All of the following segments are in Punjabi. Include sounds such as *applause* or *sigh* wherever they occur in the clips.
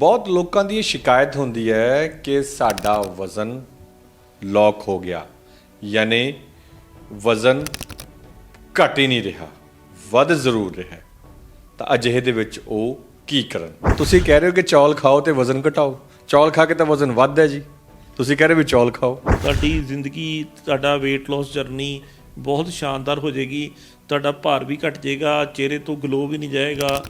ਬਹੁਤ ਲੋਕਾਂ ਦੀ ਇਹ ਸ਼ਿਕਾਇਤ ਹੁੰਦੀ ਹੈ ਕਿ ਸਾਡਾ ਵਜ਼ਨ ਲੌਕ ਹੋ ਗਿਆ। ਯਾਨੀ ਵਜ਼ਨ ਘਟ ਹੀ ਨਹੀਂ ਰਿਹਾ, ਵੱਧ ਜ਼ਰੂਰ ਰਿਹਾ। ਤਾਂ ਅਜਿਹੇ ਦੇ ਵਿੱਚ ਉਹ ਕੀ ਕਰਨ? ਤੁਸੀਂ ਕਹਿ ਰਹੇ ਹੋ ਕਿ ਚੌਲ ਖਾਓ ਤੇ ਵਜ਼ਨ ਘਟਾਓ। ਚੌਲ ਖਾ ਕੇ ਤਾਂ ਵਜ਼ਨ ਵੱਧਦਾ ਜੀ। ਤੁਸੀਂ ਕਹਿ ਰਹੇ ਵੀ ਚੌਲ ਖਾਓ। ਤੁਹਾਡੀ ਜ਼ਿੰਦਗੀ, ਤੁਹਾਡਾ weight loss ਜਰਨੀ ਬਹੁਤ ਸ਼ਾਨਦਾਰ ਹੋ ਜਾਏਗੀ। ਤੁਹਾਡਾ ਭਾਰ ਵੀ ਘਟ ਜਾਏਗਾ, ਚਿਹਰੇ ਤੋਂ ਗਲੋ ਵੀ ਨਹੀਂ ਜਾਏਗਾ।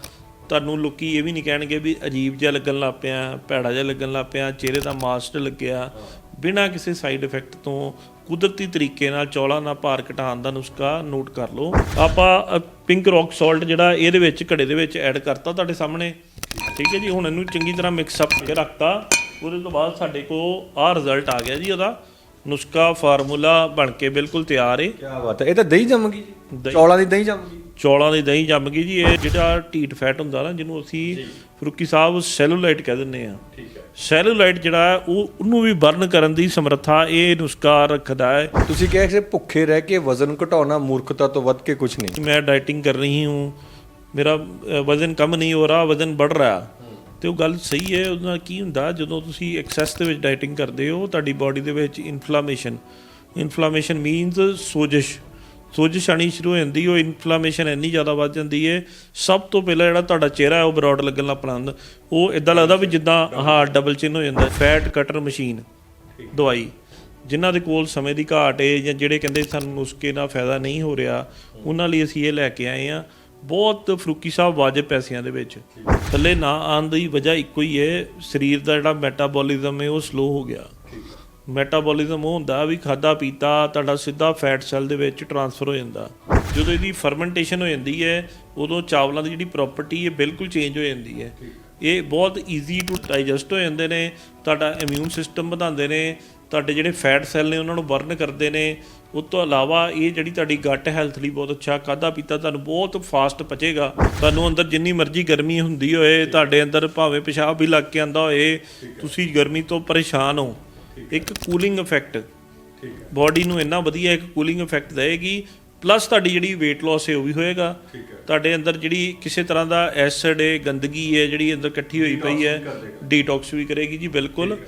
ਤੁਹਾਨੂੰ ਲੋਕੀ ਇਹ ਵੀ ਨਹੀਂ ਕਹਿਣਗੇ ਵੀ ਅਜੀਬ ਜਿਹਾ ਲੱਗਣ ਲੱਗ ਪਿਆ ਭੈੜਾ ਜਿਹਾ ਲੱਗਣ ਲੱਗ ਪਿਆ ਚਿਹਰੇ ਦਾ ਮਾਸਕ ਲੱਗਿਆ। ਬਿਨਾਂ ਕਿਸੇ ਸਾਈਡ ਇਫੈਕਟ ਤੋਂ ਕੁਦਰਤੀ ਤਰੀਕੇ ਨਾਲ ਚੌਲਾਂ ਨਾਲ ਭਾਰ ਘਟਾਉਣ ਦਾ ਨੁਸਖਾ ਨੋਟ ਕਰ ਲਓ। ਆਪਾਂ ਪਿੰਕ ਰੌਕ ਸਾਲਟ ਜਿਹੜਾ ਇਹਦੇ ਵਿੱਚ ਘੜੇ ਦੇ ਵਿੱਚ ਐਡ ਕਰਤਾ ਤੁਹਾਡੇ ਸਾਹਮਣੇ। ਠੀਕ ਹੈ ਜੀ ਹੁਣ ਇਹਨੂੰ ਚੰਗੀ ਤਰ੍ਹਾਂ ਮਿਕਸ ਅਪ ਕਰਕੇ ਰੱਖਤਾ। ਉਹਦੇ ਤੋਂ ਬਾਅਦ ਸਾਡੇ ਕੋਲ ਆਹ ਰਿਜ਼ਲਟ ਆ ਗਿਆ ਜੀ ਉਹਦਾ। ਨੁਸਖਾ ਫਾਰਮੂਲਾ ਬਣ ਕੇ ਬਿਲਕੁਲ ਤਿਆਰ ਏ। ਕੀ ਬਾਤ ਹੈ ਇਹ ਤਾਂ ਦਹੀਂ ਜੰਮ ਗਈ। ਚੌਲਾਂ ਦੀ ਦਹੀਂ ਜੰਮ ਗਈ। ਚੌਲਾਂ ਦੇ ਦਹੀਂ ਜੰਮ ਗਈ ਜੀ ਇਹ ਜਿਹੜਾ ਢੀਟ ਫੈਟ ਹੁੰਦਾ ਨਾ ਜਿਹਨੂੰ ਅਸੀਂ ਫਰੂਕੀ ਸਾਹਿਬ ਸੈਲੂਲਾਈਟ ਕਹਿ ਦਿੰਦੇ ਆ ਠੀਕ ਹੈ। ਸੈਲੂਲਾਈਟ ਜਿਹੜਾ ਉਹ ਉਹਨੂੰ ਵੀ ਬਰਨ ਕਰਨ ਦੀ ਸਮਰੱਥਾ ਇਹ ਨੁਸਖਾ ਰੱਖਦਾ ਹੈ। ਤੁਸੀਂ ਕਿਹਾ ਕਿ ਭੁੱਖੇ ਰਹਿ ਕੇ ਵਜ਼ਨ ਘਟਾਉਣਾ ਮੂਰਖਤਾ ਤੋਂ ਵੱਧ ਕੇ ਕੁਝ ਨਹੀਂ। ਮੈਂ ਡਾਈਟਿੰਗ ਕਰ ਰਹੀ ਹੂੰ। ਮੇਰਾ ਵਜ਼ਨ ਕਮ ਨਹੀਂ ਹੋ ਰਿਹਾ ਵਜ਼ਨ ਵੱਧ ਰਿਹਾ। ਤੇ ਉਹ ਗੱਲ ਸਹੀ ਹੈ ਉਹਦੇ ਨਾਲ ਕੀ ਹੁੰਦਾ ਜਦੋਂ ਤੁਸੀਂ ਐਕਸੈਸ ਦੇ ਵਿੱਚ ਡਾਈਟਿੰਗ ਕਰਦੇ ਹੋ ਤੁਹਾਡੀ ਬਾਡੀ ਦੇ ਵਿੱਚ ਇਨਫਲੇਮੇਸ਼ਨ ਇਨਫਲੇਮੇਸ਼ਨ ਮੀਨਸ ਸੋਜਿਸ਼। ਸੋਜਸ਼ ਆਣੀ ਸ਼ੁਰੂ ਹੋ ਜਾਂਦੀ, ਉਹ ਇਨਫਲੇਮੇਸ਼ਨ ਇੰਨੀ ਜ਼ਿਆਦਾ ਵੱਧ ਜਾਂਦੀ ਹੈ ਸਭ ਤੋਂ ਪਹਿਲਾਂ ਜਿਹੜਾ ਤੁਹਾਡਾ ਚਿਹਰਾ ਹੈ, ਉਹ ਬਰੌਡ ਲੱਗਣ ਲੱਗ ਪੈਂਦਾ ਉਹ ਇਦਾਂ ਲੱਗਦਾ ਵੀ ਜਿੱਦਾਂ ਹਾਂ ਡਬਲ ਚਿੰਨ ਹੋ ਜਾਂਦਾ ਫੈਟ ਕਟਰ ਮਸ਼ੀਨ ਦਵਾਈ, ਜਿਨ੍ਹਾਂ ਦੇ ਕੋਲ ਸਮੇਂ ਦੀ ਘਾਟ ਏ, ਜਾਂ ਜਿਹੜੇ ਕਹਿੰਦੇ ਸਾਨੂੰ ਨੁਸਖੇ ਨਾਲ ਫਾਇਦਾ ਨਹੀਂ ਹੋ ਰਿਹਾ, ਉਹਨਾਂ ਲਈ ਅਸੀਂ ਇਹ ਲੈ ਕੇ ਆਏ ਆ ਬਹੁਤ ਫਰੂਕੀ ਸਾਹਿਬ ਵਾਜਬ ਪੈਸਿਆਂ ਦੇ ਵਿੱਚ। ਥੱਲੇ ਨਾ ਆਉਣ ਦੀ ਵਜ੍ਹਾ ਇੱਕੋ ਹੀ ਹੈ ਸਰੀਰ ਦਾ ਜਿਹੜਾ ਮੈਟਾਬੋਲਿਜ਼ਮ ਹੈ ਉਹ ਸਲੋ ਹੋ ਗਿਆ। ਮੈਟਾਬੋਲਿਜ਼ਮ ਉਹ ਹੁੰਦਾ ਵੀ ਖਾਦਾ, ਪੀਤਾ, ਤੁਹਾਡਾ ਸਿੱਧਾ ਫੈਟ ਸੈੱਲ ਦੇ ਵਿੱਚ ਟਰਾਂਸਫਰ ਹੋ ਜਾਂਦਾ। ਜਦੋਂ ਇਹਦੀ ਫਰਮੈਂਟੇਸ਼ਨ ਹੋ ਜਾਂਦੀ ਹੈ, ਉਦੋਂ ਚਾਵਲਾਂ ਦੀ ਜਿਹੜੀ ਪ੍ਰਾਪਰਟੀ ਹੈ, ਬਿਲਕੁਲ ਚੇਂਜ ਹੋ ਜਾਂਦੀ ਹੈ। ਇਹ ਬਹੁਤ ਈਜ਼ੀ ਟੂ ਡਾਈਜੈਸਟ ਹੋ ਜਾਂਦੇ ਨੇ, ਤੁਹਾਡਾ ਇਮਿਊਨ ਸਿਸਟਮ ਵਧਾਉਂਦੇ ਨੇ, ਤੁਹਾਡੇ ਜਿਹੜੇ ਫੈਟ ਸੈੱਲ ਨੇ, ਉਹਨਾਂ ਨੂੰ ਬਰਨ ਕਰਦੇ ਨੇ। ਉਸ ਤੋਂ ਇਲਾਵਾ ਇਹ ਜਿਹੜੀ ਤੁਹਾਡੀ ਗੱਟ ਹੈਲਥ ਲਈ ਬਹੁਤ ਅੱਛਾ, ਖਾਦਾ, ਪੀਤਾ ਤੁਹਾਨੂੰ ਬਹੁਤ ਫਾਸਟ ਪਚੇਗਾ। ਤੁਹਾਨੂੰ ਅੰਦਰ ਜਿੰਨੀ ਮਰਜ਼ੀ ਗਰਮੀ ਹੁੰਦੀ ਹੋਏ, ਤੁਹਾਡੇ ਅੰਦਰ ਭਾਵੇਂ ਪਿਸ਼ਾਬ ਵੀ ਲੱਗ ਕੇ ਆਂਦਾ ਹੋਏ, ਤੁਸੀਂ ਗਰਮੀ ਤੋਂ ਪਰੇਸ਼ਾਨ ਹੋ। ਇੱਕ ਕੂਲਿੰਗ ਇਫੈਕਟ ਠੀਕ ਹੈ। ਬਾਡੀ ਨੂੰ ਇੰਨਾ ਵਧੀਆ ਇੱਕ ਕੂਲਿੰਗ ਇਫੈਕਟ ਦੇਏਗੀ ਪਲੱਸ ਤੁਹਾਡੀ ਜਿਹੜੀ weight loss ਹੈ ਉਹ ਵੀ ਹੋਏਗਾ। ਠੀਕ ਹੈ। ਤੁਹਾਡੇ ਅੰਦਰ ਜਿਹੜੀ ਕਿਸੇ ਤਰ੍ਹਾਂ ਦਾ ਐਸਿਡ ਹੈ ਗੰਦਗੀ ਹੈ ਜਿਹੜੀ ਅੰਦਰ ਇਕੱਠੀ ਹੋਈ ਪਈ ਹੈ ਡੀਟੌਕਸ ਵੀ ਕਰੇਗੀ ਜੀ ਬਿਲਕੁਲ।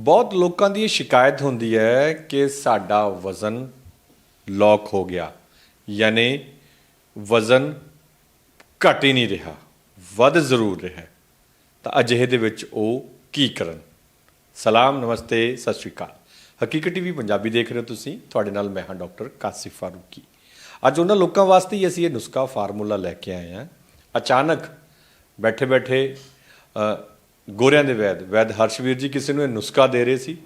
ਬਹੁਤ ਲੋਕਾਂ ਦੀ ਇਹ ਸ਼ਿਕਾਇਤ ਹੁੰਦੀ ਹੈ ਕਿ ਸਾਡਾ ਵਜ਼ਨ ਲੌਕ ਹੋ ਗਿਆ। ਯਾਨੀ ਵਜ਼ਨ ਘਟ ਹੀ ਨਹੀਂ ਰਿਹਾ ਵੱਧ ਜ਼ਰੂਰ ਰਿਹਾ। ਤਾਂ ਅਜਿਹੇ ਦੇ ਵਿੱਚ ਉਹ ਕੀ ਕਰਨ ਸਲਾਮ, ਨਮਸਤੇ, ਸਤਿ ਸ਼੍ਰੀ ਅਕਾਲ। ਹਕੀਕਤ ਟੀਵੀ ਪੰਜਾਬੀ ਦੇਖ ਰਹੇ ਹੋ ਤੁਸੀਂ। ਤੁਹਾਡੇ ਨਾਲ ਮੈਂ ਹਾਂ ਡਾਕਟਰ ਕਾਸਿਫ ਫਾਰੂਕੀ। ਅੱਜ ਉਹਨਾਂ ਲੋਕਾਂ ਵਾਸਤੇ ਹੀ ਅਸੀਂ ਇਹ ਨੁਸਖਾ ਫਾਰਮੂਲਾ ਲੈ ਕੇ ਆਏ ਹਾਂ। ਅਚਾਨਕ ਬੈਠੇ ਬੈਠੇ ਗੋਰਿਆਂ ਦੇ ਵੈਦ ਵੈਦ ਹਰਸ਼ਵੀਰ ਜੀ ਕਿਸੇ ਨੂੰ ਇਹ ਨੁਸਖਾ ਦੇ ਰਹੇ ਸੀ।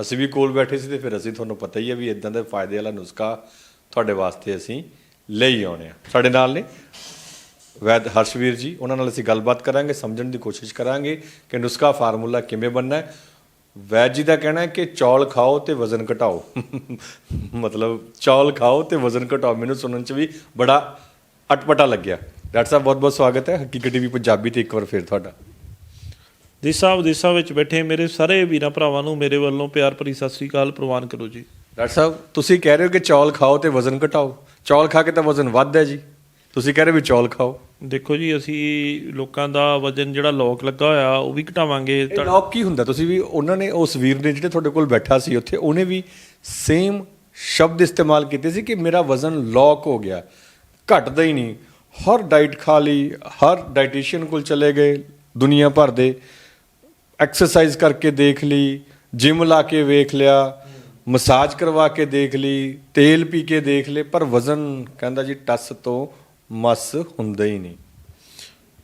ਅਸੀਂ ਵੀ ਕੋਲ ਬੈਠੇ ਸੀ ਤੇ ਫਿਰ ਅਸੀਂ ਤੁਹਾਨੂੰ ਪਤਾ ਹੀ ਹੈ ਵੀ ਇਦਾਂ ਦੇ ਫਾਇਦੇ ਵਾਲਾ ਨੁਸਖਾ ਤੁਹਾਡੇ ਵਾਸਤੇ ਅਸੀਂ ਲਈ ਆਉਣੇ ਆ ਸਾਡੇ ਨਾਲ ਨੇ ਵੈਦ ਹਰਸ਼ਵੀਰ ਜੀ ਉਹਨਾਂ ਨਾਲ ਅਸੀਂ ਗੱਲਬਾਤ ਕਰਾਂਗੇ ਸਮਝਣ ਦੀ ਕੋਸ਼ਿਸ਼ ਕਰਾਂਗੇ ਕਿ ਨੁਸਖਾ ਫਾਰਮੂਲਾ ਕਿਵੇਂ ਬਣਨਾ ਹੈ। ਵੈਦ ਜੀ ਦਾ ਕਹਿਣਾ ਹੈ ਕਿ ਚੌਲ ਖਾਓ ਤੇ ਵਜ਼ਨ ਘਟਾਓ। *laughs* ਮਤਲਬ ਚੌਲ ਖਾਓ ਤੇ ਵਜ਼ਨ ਘਟਾਓ। ਮੈਨੂੰ ਸੁਣਨ ਚ ਵੀ ਬੜਾ ਅਟਪਟਾ ਲੱਗਿਆ। ਡਾਕਟਰ ਸਾਹਿਬ ਬਹੁਤ ਬਹੁਤ ਸਵਾਗਤ ਹੈ। ਹਕੀਕਤ ਟੀਵੀ ਪੰਜਾਬੀ ਤੇ ਇੱਕ ਵਾਰ ਫਿਰ ਤੁਹਾਡਾ। ਦੇਸਾਂ ਵਿਦੇਸਾਂ ਵਿੱਚ ਬੈਠੇ ਮੇਰੇ ਸਾਰੇ ਵੀਰਾਂ ਭਰਾਵਾਂ ਨੂੰ ਮੇਰੇ ਵੱਲੋਂ ਪਿਆਰ ਭਰੀ ਸਤਿ ਸ੍ਰੀ ਅਕਾਲ ਪ੍ਰਵਾਨ ਕਰੋ ਜੀ। ਡਾਕਟਰ ਸਾਹਿਬ ਤੁਸੀਂ ਕਹਿ ਰਹੇ ਹੋ ਕਿ ਚੌਲ ਖਾਓ ਤੇ ਵਜ਼ਨ ਘਟਾਓ। ਚੌਲ ਖਾ ਕੇ ਤਾਂ ਵਜ਼ਨ ਵੱਧਦਾ ਹੈ ਜੀ। ਤੁਸੀਂ ਕਹਿ ਰਹੇ ਵੀ ਚੌਲ ਖਾਓ। ਦੇਖੋ ਜੀ ਅਸੀਂ ਲੋਕਾਂ ਦਾ ਵਜਨ ਜਿਹੜਾ ਲੋਕ ਲੱਗਾ ਹੋਇਆ ਉਹ ਵੀ ਘਟਾਵਾਂਗੇ। ਇਹ ਲੌਕ ਕੀ ਹੁੰਦਾ? ਤੁਸੀਂ ਵੀ ਉਹਨਾਂ ਨੇ ਉਸ ਵੀਰ ਨੇ ਜਿਹੜੇ ਤੁਹਾਡੇ ਕੋਲ ਬੈਠਾ ਸੀ ਉੱਥੇ ਉਹਨੇ ਵੀ ਸੇਮ ਸ਼ਬਦ ਇਸਤੇਮਾਲ ਕੀਤੇ ਸੀ ਕਿ ਮੇਰਾ ਵਜ਼ਨ ਲੌਕ ਹੋ ਗਿਆ ਘਟਦਾ ਹੀ ਨਹੀਂ। ਹਰ ਡਾਈਟ ਖਾ ਲਈ ਹਰ ਡਾਈਟੀਸ਼ੀਅਨ ਕੋਲ ਚਲੇ ਗਏ ਦੁਨੀਆ ਭਰ ਦੇ ਐਕਸਰਸਾਈਜ਼ ਕਰਕੇ ਦੇਖ ਲਈ ਜਿਮ ਲਾ ਕੇ ਵੇਖ ਲਿਆ ਮਸਾਜ ਕਰਵਾ ਕੇ ਦੇਖ ਲਈ ਤੇਲ ਪੀ ਕੇ ਦੇਖ ਲਏ ਪਰ ਵਜ਼ਨ ਕਹਿੰਦਾ ਜੀ ਟਸ ਤੋਂ ਮਸ ਹੁੰਦਾ ਹੀ ਨਹੀਂ।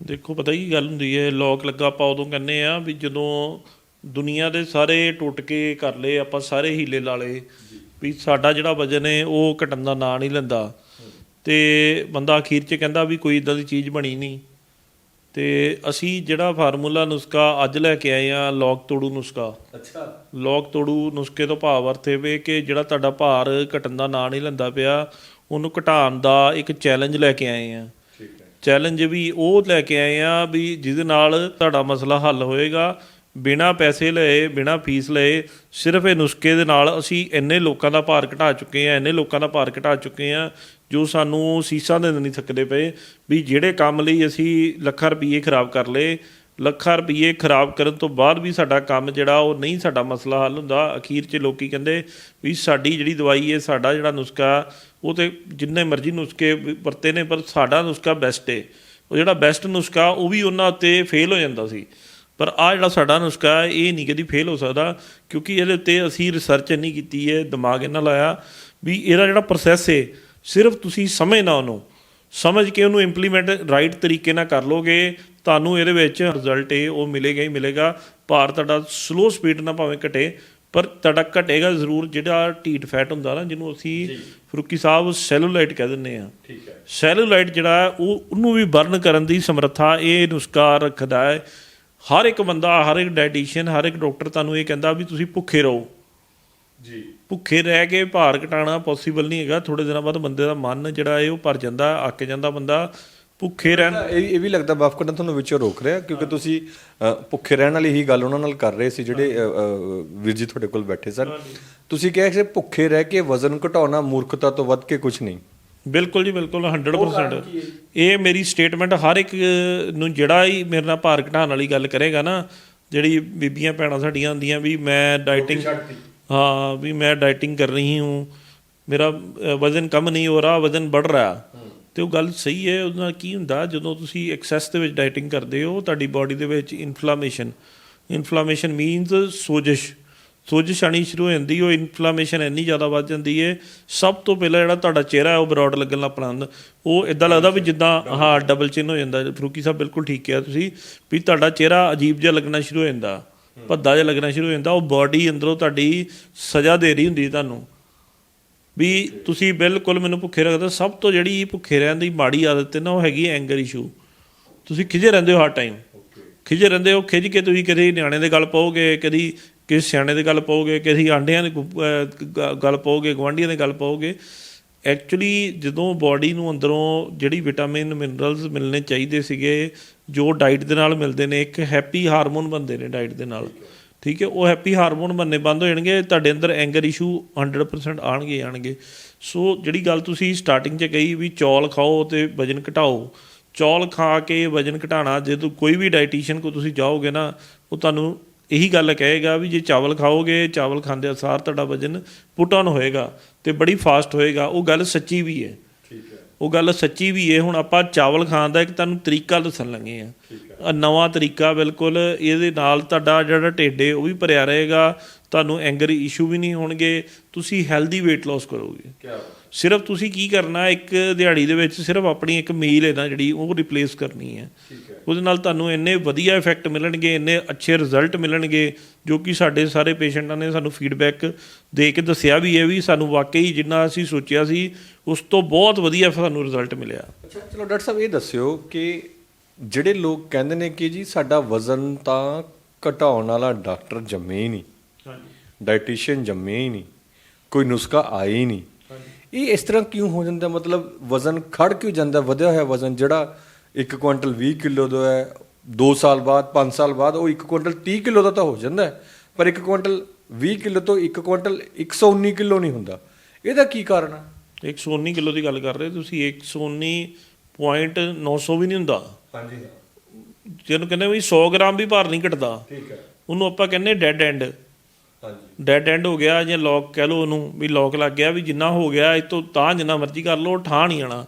ਦੇਖੋ ਪਤਾ ਕੀ ਗੱਲ ਹੁੰਦੀ ਹੈ ਲੋਕ ਲੱਗਾ ਆਪਾਂ ਉਦੋਂ ਕਹਿੰਦੇ ਆ ਵੀ ਜਦੋਂ ਦੁਨੀਆ ਦੇ ਸਾਰੇ ਟੁੱਟ ਕੇ ਕਰ ਲਏ ਆਪਾਂ ਸਾਰੇ ਹੀਲੇ ਲਾ ਲਏ ਵੀ ਸਾਡਾ ਜਿਹੜਾ ਵਜਨ ਹੈ ਉਹ ਘਟਣ ਦਾ ਨਾਂ ਨਹੀਂ ਲੈਂਦਾ। ਤੇ ਬੰਦਾ ਅਖੀਰ 'ਚ ਕਹਿੰਦਾ ਵੀ ਕੋਈ ਇਦਾਂ ਦੀ ਚੀਜ਼ ਬਣੀ ਨਹੀਂ। ਤੇ ਅਸੀਂ ਜਿਹੜਾ ਫਾਰਮੂਲਾ ਨੁਸਖਾ ਅੱਜ ਲੈ ਕੇ ਆਏ ਆ ਲੋਕ ਤੋੜੂ ਨੁਸਖਾ। ਅੱਛਾ। ਲੋਕ ਤੋੜੂ ਨੁਸਖੇ ਤੋਂ ਭਾਵ ਅਰਥੇ ਵੇ ਕਿ ਜਿਹੜਾ ਤੁਹਾਡਾ ਭਾਰ ਘਟਣ ਦਾ ਨਾਂ ਨਹੀਂ ਲੈਂਦਾ ਪਿਆ ਉਹਨੂੰ ਘਟਾਉਣ ਦਾ ਇੱਕ ਚੈਲੰਜ ਲੈ ਕੇ ਆਏ ਆ। ਚੈਲੰਜ ਵੀ ਉਹ ਲੈ ਕੇ ਆਏ ਆ ਵੀ ਜਿਹਦੇ ਨਾਲ ਤੁਹਾਡਾ ਮਸਲਾ ਹੱਲ ਹੋਏਗਾ। ਬਿਨਾ ਪੈਸੇ ਲਏ ਬਿਨਾ ਫੀਸ ਲਏ ਸਿਰਫ ਇਹ ਨੁਸਖੇ ਦੇ ਨਾਲ ਅਸੀਂ ਇੰਨੇ ਲੋਕਾਂ ਦਾ ਭਾਰ ਘਟਾ ਚੁੱਕੇ ਆ ਇੰਨੇ ਲੋਕਾਂ ਦਾ ਭਾਰ ਘਟਾ ਚੁੱਕੇ ਆ ਜੋ ਸਾਨੂੰ ਸੀਸਾਂ ਦੇ ਨਹੀਂ ਥੱਕਦੇ ਪਏ ਵੀ ਜਿਹੜੇ ਕੰਮ ਲਈ ਅਸੀਂ ਲੱਖਾਂ ਰੁਪਏ ਖਰਾਬ ਕਰ ਲਏ ਲੱਖਾਂ ਰੁਪਏ ਖਰਾਬ ਕਰਨ ਤੋਂ ਬਾਅਦ ਵੀ ਸਾਡਾ ਕੰਮ ਜਿਹੜਾ ਉਹ ਨਹੀਂ ਸਾਡਾ ਮਸਲਾ ਹੱਲ ਹੁੰਦਾ। ਅਖੀਰ 'ਚ ਲੋਕੀ ਕਹਿੰਦੇ ਵੀ ਸਾਡੀ ਜਿਹੜੀ ਦਵਾਈ ਹੈ ਸਾਡਾ ਜਿਹੜਾ ਨੁਸਖਾ ਉਹ ਤੇ ਜਿੰਨੇ ਮਰਜ਼ੀ ਨੁਸਖੇ ਵਰਤੇ ਨੇ, ਪਰ ਸਾਡਾ ਨੁਸਖਾ ਬੈਸਟ ਏ। ਉਹ ਜਿਹੜਾ ਬੈਸਟ ਨੁਸਖਾ, ਉਹ ਵੀ ਉਹਨਾਂ ਉੱਤੇ ਫੇਲ ਹੋ ਜਾਂਦਾ ਸੀ। ਪਰ ਆ ਜਿਹੜਾ ਸਾਡਾ ਨੁਸਖਾ ਇਹ ਨਹੀਂ ਕਦੀ ਫੇਲ ਹੋ ਸਕਦਾ, ਕਿਉਂਕਿ ਇਹਦੇ ਉੱਤੇ ਅਸੀਂ ਰਿਸਰਚ ਇੰਨੀ ਕੀਤੀ ਹੈ ਦਿਮਾਗ ਇਹਨਾਂ ਲਾਇਆ ਵੀ ਇਹਦਾ ਜਿਹੜਾ ਪ੍ਰੋਸੈਸ ਏ, ਸਿਰਫ ਤੁਸੀਂ ਸਮਝਣਾ ਉਹਨੂੰ। ਸਮਝ ਕੇ ਉਹਨੂੰ ਇੰਪਲੀਮੈਂਟ ਰਾਈਟ ਤਰੀਕੇ ਨਾਲ ਕਰ ਲੋਗੇ, ਤੁਹਾਨੂੰ ਇਹਦੇ ਵਿੱਚ ਰਿਜ਼ਲਟ ਏ, ਉਹ ਮਿਲੇਗਾ ਹੀ ਮਿਲੇਗਾ। ਭਾਰ ਤੁਹਾਡਾ ਸਲੋ ਸਪੀਡ ਨਾਲ ਭਾਵੇਂ ਘਟੇ ਪਰ ਤੁਹਾਡਾ ਘਟੇਗਾ ਜ਼ਰੂਰ ਜਿਹੜਾ ਢੀਟ ਫੈਟ ਹੁੰਦਾ ਨਾ ਜਿਹਨੂੰ ਅਸੀਂ ਫਰੂਕੀ ਸਾਹਿਬ ਸੈਲੂਲਾਈਟ ਕਹਿ ਦਿੰਦੇ ਆ ਠੀਕ ਹੈ। ਸੈਲੂਲਾਈਟ ਜਿਹੜਾ ਉਹ ਉਹਨੂੰ ਵੀ ਬਰਨ ਕਰਨ ਦੀ ਸਮਰੱਥਾ ਇਹ ਨੁਸਖਾ ਰੱਖਦਾ ਹੈ। ਹਰ ਇੱਕ ਬੰਦਾ ਹਰ ਇੱਕ ਡਾਈਟੀਸ਼ੀਅਨ ਹਰ ਇੱਕ ਡਾਕਟਰ ਤੁਹਾਨੂੰ ਇਹ ਕਹਿੰਦਾ ਵੀ ਤੁਸੀਂ ਭੁੱਖੇ ਰਹੋ। ਜੀ। ਭੁੱਖੇ ਰਹਿ ਕੇ ਭਾਰ ਘਟਾਉਣਾ ਪੋਸੀਬਲ ਨਹੀਂ ਹੈਗਾ। ਥੋੜੇ ਦਿਨਾਂ ਬਾਅਦ ਬੰਦੇ ਦਾ ਮਨ ਜਿਹੜਾ ਹੈ ਉਹ ਭਰ ਜਾਂਦਾ ਅੱਕ ਜਾਂਦਾ ਬੰਦਾ। ਭੁੱਖੇ ਰਹਿਣ ਇਹ ਇਹ ਵੀ ਲੱਗਦਾ ਮਾਫ ਕਰਨਾ ਤੁਹਾਨੂੰ ਵਿੱਚੋਂ ਰੋਕ ਰਿਹਾ ਕਿਉਂਕਿ ਤੁਸੀਂ ਭੁੱਖੇ ਰਹਿਣ ਵਾਲੀ ਹੀ ਗੱਲ ਉਹਨਾਂ ਨਾਲ ਕਰ ਰਹੇ ਸੀ ਜਿਹੜੇ ਵੀਰ ਜੀ ਤੁਹਾਡੇ ਕੋਲ ਬੈਠੇ ਸਨ। ਤੁਸੀਂ ਕਿਹਾ ਕਿ ਭੁੱਖੇ ਰਹਿ ਕੇ ਵਜ਼ਨ ਘਟਾਉਣਾ ਮੂਰਖਤਾ ਤੋਂ ਵੱਧ ਕੇ ਕੁਝ ਨਹੀਂ। ਬਿਲਕੁਲ ਜੀ ਬਿਲਕੁਲ 100% ਇਹ ਮੇਰੀ ਸਟੇਟਮੈਂਟ ਹਰ ਇੱਕ ਨੂੰ ਜਿਹੜਾ ਹੀ ਮੇਰੇ ਨਾਲ ਭਾਰ ਘਟਾਉਣ ਵਾਲੀ ਗੱਲ ਕਰੇਗਾ ਨਾ ਜਿਹੜੀ ਬੀਬੀਆਂ ਭੈਣਾਂ ਸਾਡੀਆਂ ਹੁੰਦੀਆਂ ਵੀ ਮੈਂ ਡਾਈਟਿੰਗ ਹਾਂ ਵੀ ਮੈਂ ਡਾਈਟਿੰਗ ਕਰ ਰਹੀ ਹੂੰ। ਮੇਰਾ ਵਜ਼ਨ ਕਮ ਨਹੀਂ ਹੋ ਰਿਹਾ ਵਜ਼ਨ बढ़ ਰਿਹਾ। ਤੇ ਉਹ ਗੱਲ ਸਹੀ ਹੈ, ਉਹਦੇ ਨਾਲ ਕੀ ਹੁੰਦਾ, ਜਦੋਂ ਤੁਸੀਂ ਐਕਸੈਸ ਦੇ ਵਿੱਚ ਡਾਈਟਿੰਗ ਕਰਦੇ ਹੋ, ਤੁਹਾਡੀ ਬਾਡੀ ਦੇ ਵਿੱਚ ਇਨਫਲੇਮੇਸ਼ਨ ਇਨਫਲੇਮੇਸ਼ਨ ਮੀਨਸ ਸੋਜਸ਼ ਸੋਜਸ਼ ਆਣੀ ਸ਼ੁਰੂ ਹੋ ਜਾਂਦੀ, ਉਹ ਇਨਫਲੇਮੇਸ਼ਨ ਇੰਨੀ ਜ਼ਿਆਦਾ ਵੱਧ ਜਾਂਦੀ ਹੈ, ਸਭ ਤੋਂ ਪਹਿਲਾਂ ਜਿਹੜਾ ਤੁਹਾਡਾ ਚਿਹਰਾ ਹੈ, ਉਹ ਬਰੋਡ ਲੱਗਣ ਲੱਗ ਪੈਂਦਾ, ਉਹ ਇਦਾਂ ਲੱਗਦਾ ਵੀ ਜਿੱਦਾਂ, ਹਾਂ ਡਬਲ ਚਿੰਨ ਹੋ ਜਾਂਦਾ, ਫਰੂਕੀ ਸਾਹਿਬ ਬਿਲਕੁਲ ਠੀਕ ਕਿਹਾ ਤੁਸੀਂ, ਵੀ ਤੁਹਾਡਾ ਚਿਹਰਾ ਅਜੀਬ ਜਿਹਾ ਲੱਗਣਾ ਸ਼ੁਰੂ ਹੋ ਜਾਂਦਾ, ਭੱਦਾ ਜਿਹਾ ਲੱਗਣਾ ਸ਼ੁਰੂ ਹੋ ਜਾਂਦਾ, ਉਹ ਬਾਡੀ ਅੰਦਰੋਂ ਤੁਹਾਡੀ ਸਜ਼ਾ ਦੇ ਰਹੀ ਹੁੰਦੀ ਹੈ ਤੁਹਾਨੂੰ ਵੀ ਤੁਸੀਂ ਬਿਲਕੁਲ ਮੈਨੂੰ ਭੁੱਖੇ ਰੱਖਦੇ ਸਭ ਤੋਂ ਜਿਹੜੀ ਭੁੱਖੇ ਰਹਿਣ ਦੀ ਮਾੜੀ ਆਦਤ ਹੈ ਨਾ, ਉਹ ਹੈਗੀ ਐਂਗਰ ਇਸ਼ੂ ਤੁਸੀਂ ਖਿਜੇ ਰਹਿੰਦੇ ਹੋ ਹਰ ਟਾਈਮ ਖਿਜੇ ਰਹਿੰਦੇ ਹੋ ਖਿਜ ਕੇ ਤੁਸੀਂ ਕਦੇ ਨਿਆਣੇ ਦੇ ਗੱਲ ਪਾਓਗੇ, ਕਦੀ ਕਿਸੇ ਸਿਆਣੇ ਦੇ ਗੱਲ ਪਾਓਗੇ, ਕਦੀ ਆਂਡਿਆਂ ਦੇ ਗੱਲ ਪਾਓਗੇ ਗਵਾਂਢੀਆਂ ਦੇ ਗੱਲ ਪਾਓਗੇ। ਐਕਚੁਅਲੀ ਜਦੋਂ ਬਾਡੀ ਨੂੰ ਅੰਦਰੋਂ ਜਿਹੜੀ ਵਿਟਾਮਿਨ ਮਿਨਰਲਸ ਮਿਲਣੇ ਚਾਹੀਦੇ ਸੀਗੇ, ਜੋ ਡਾਈਟ ਦੇ ਨਾਲ ਮਿਲਦੇ ਨੇ, ਇੱਕ ਹੈਪੀ ਹਾਰਮੋਨ ਬਣਦੇ ਨੇ ਡਾਈਟ ਦੇ ਨਾਲ। ਠੀਕ ਹੈ, ਉਹ ਹੈਪੀ ਹਾਰਮੋਨ ਬਣਨੇ ਬੰਦ ਹੋ ਜਾਣਗੇ, ਤੁਹਾਡੇ ਅੰਦਰ ਐਂਗਰ ਇਸ਼ੂ 100% ਆਣਗੇ ਹੀ ਆਣਗੇ ਸੋ ਜਿਹੜੀ ਗੱਲ ਤੁਸੀਂ ਸਟਾਰਟਿੰਗ 'ਚ ਕਹੀ ਵੀ ਚੌਲ ਖਾਓ ਤੇ ਵਜਨ ਘਟਾਓ, ਚੌਲ ਖਾ ਕੇ ਵਜਨ ਘਟਾਣਾ ਜਦੋਂ ਕੋਈ ਵੀ ਡਾਈਟੀਸ਼ੀਅਨ ਕੋ ਤੁਸੀਂ ਜਾਓਗੇ ਨਾ, ਉਹ ਤੁਹਾਨੂੰ ਇਹੀ ਗੱਲ ਕਹੇਗਾ ਵੀ ਜੇ ਚਾਵਲ ਖਾਓਗੇ, ਚਾਵਲ ਖਾਂਦੇ ਅਸਾਰ ਤੁਹਾਡਾ ਵਜਨ ਪੁੱਟ ਆਨ ਹੋਏਗਾ ਤੇ ਬੜੀ ਫਾਸਟ ਹੋਏਗਾ, ਉਹ ਗੱਲ ਸੱਚੀ ਵੀ ਹੈ। ਠੀਕ ਹੈ। ਉਹ ਗੱਲ ਸੱਚੀ ਵੀ ਹੈ ਹੁਣ ਆਪਾਂ ਚਾਵਲ ਖਾਣ ਦਾ ਇੱਕ ਤੁਹਾਨੂੰ ਤਰੀਕਾ ਦੱਸਣ ਲੱਗੇ ਆ। ਨਵਾਂ ਤਰੀਕਾ ਬਿਲਕੁਲ ਇਹਦੇ ਨਾਲ ਤੁਹਾਡਾ ਜਿਹੜਾ ਢਿੱਡ ਉਹ ਵੀ ਭਰਿਆ ਰਹੇਗਾ। ਤੁਹਾਨੂੰ ਐਂਗਰ ਇਸ਼ੂ ਵੀ ਨਹੀਂ ਹੋਣਗੇ ਤੁਸੀਂ ਹੈਲਦੀ weight loss ਕਰੋਗੇ। ਕੀ ਸਿਰਫ ਤੁਸੀਂ ਕੀ ਕਰਨਾ ਇੱਕ ਦਿਹਾੜੀ ਦੇ ਵਿੱਚ ਸਿਰਫ ਆਪਣੀ ਇੱਕ ਮੀਲ ਹੈ ਨਾ ਜਿਹੜੀ ਉਹ ਰਿਪਲੇਸ ਕਰਨੀ ਹੈ। ਉਹਦੇ ਨਾਲ ਤੁਹਾਨੂੰ ਇੰਨੇ ਵਧੀਆ ਇਫੈਕਟ ਮਿਲਣਗੇ ਇੰਨੇ ਅੱਛੇ ਰਿਜ਼ਲਟ ਮਿਲਣਗੇ ਜੋ ਕਿ ਸਾਡੇ ਸਾਰੇ ਪੇਸ਼ੈਂਟਾਂ ਨੇ ਸਾਨੂੰ ਫੀਡਬੈਕ ਦੇ ਕੇ ਦੱਸਿਆ ਵੀ ਹੈ ਵੀ ਸਾਨੂੰ ਵਾਕਈ ਜਿੰਨਾ ਅਸੀਂ ਸੋਚਿਆ ਸੀ ਉਸ ਤੋਂ ਬਹੁਤ ਵਧੀਆ ਸਾਨੂੰ ਰਿਜ਼ਲਟ ਮਿਲਿਆ। ਅੱਛਾ ਚਲੋ ਡਾਕਟਰ ਸਾਹਿਬ ਇਹ ਦੱਸਿਓ ਕਿ ਜਿਹੜੇ ਲੋਕ ਕਹਿੰਦੇ ਨੇ ਕਿ ਜੀ ਸਾਡਾ ਵਜ਼ਨ ਤਾਂ ਘਟਾਉਣ ਵਾਲਾ ਡਾਕਟਰ ਜੰਮੇ ਹੀ ਨਹੀਂ। ਡਾਈਟੀਸ਼ੀਅਨ ਜੰਮੇ ਹੀ ਨਹੀਂ ਕੋਈ ਨੁਸਖਾ ਆਇਆ ਹੀ ਨਹੀਂ। ਇਹ ਇਸ ਤਰ੍ਹਾਂ ਕਿਉਂ ਹੋ ਜਾਂਦਾ? ਮਤਲਬ ਵਜ਼ਨ ਖੜ ਕਿਉਂ ਜਾਂਦਾ? ਵਧਿਆ ਹੋਇਆ ਵਜ਼ਨ ਜਿਹੜਾ 1 ਕੁਇੰਟਲ 20 ਕਿਲੋ ਦਾ ਹੈ 2 ਸਾਲ ਬਾਅਦ 5 ਸਾਲ ਬਾਅਦ ਉਹ 1 ਕੁਇੰਟਲ 30 ਕਿਲੋ ਦਾ ਤਾਂ ਹੋ ਜਾਂਦਾ ਹੈ। ਪਰ 1 ਕੁਇੰਟਲ 20 ਕਿਲੋ ਤੋਂ 1 ਕੁਇੰਟਲ 119 ਕਿਲੋ ਨਹੀਂ ਹੁੰਦਾ। ਇਹਦਾ ਕੀ ਕਾਰਨ ਹੈ? 119 ਕਿਲੋ ਦੀ ਗੱਲ ਕਰ ਰਹੇ ਤੁਸੀਂ 119.900 ਵੀ ਨਹੀਂ ਹੁੰਦਾ। ਹਾਂਜੀ। ਜਿਹਨੂੰ ਕਹਿੰਦੇ ਵੀ 100 ਗ੍ਰਾਮ ਵੀ ਭਾਰ ਨਹੀਂ ਘਟਦਾ। ਠੀਕ ਹੈ। ਉਹਨੂੰ ਆਪਾਂ ਕਹਿੰਦੇ ਡੈਡ ਐਂਡ। ਡੈਡ ਐਂਡ ਹੋ ਗਿਆ ਜਾਂ ਲੌਕ ਕਹਿ ਲਓ ਉਹਨੂੰ ਵੀ ਲੌਕ ਲੱਗ ਗਿਆ ਵੀ ਜਿੰਨਾ ਹੋ ਗਿਆ ਇਹ ਤੋਂ ਤਾਂ ਜਿੰਨਾ ਮਰਜ਼ੀ ਕਰ ਲਓ ਠਾਹ ਨਹੀਂ ਆਣਾ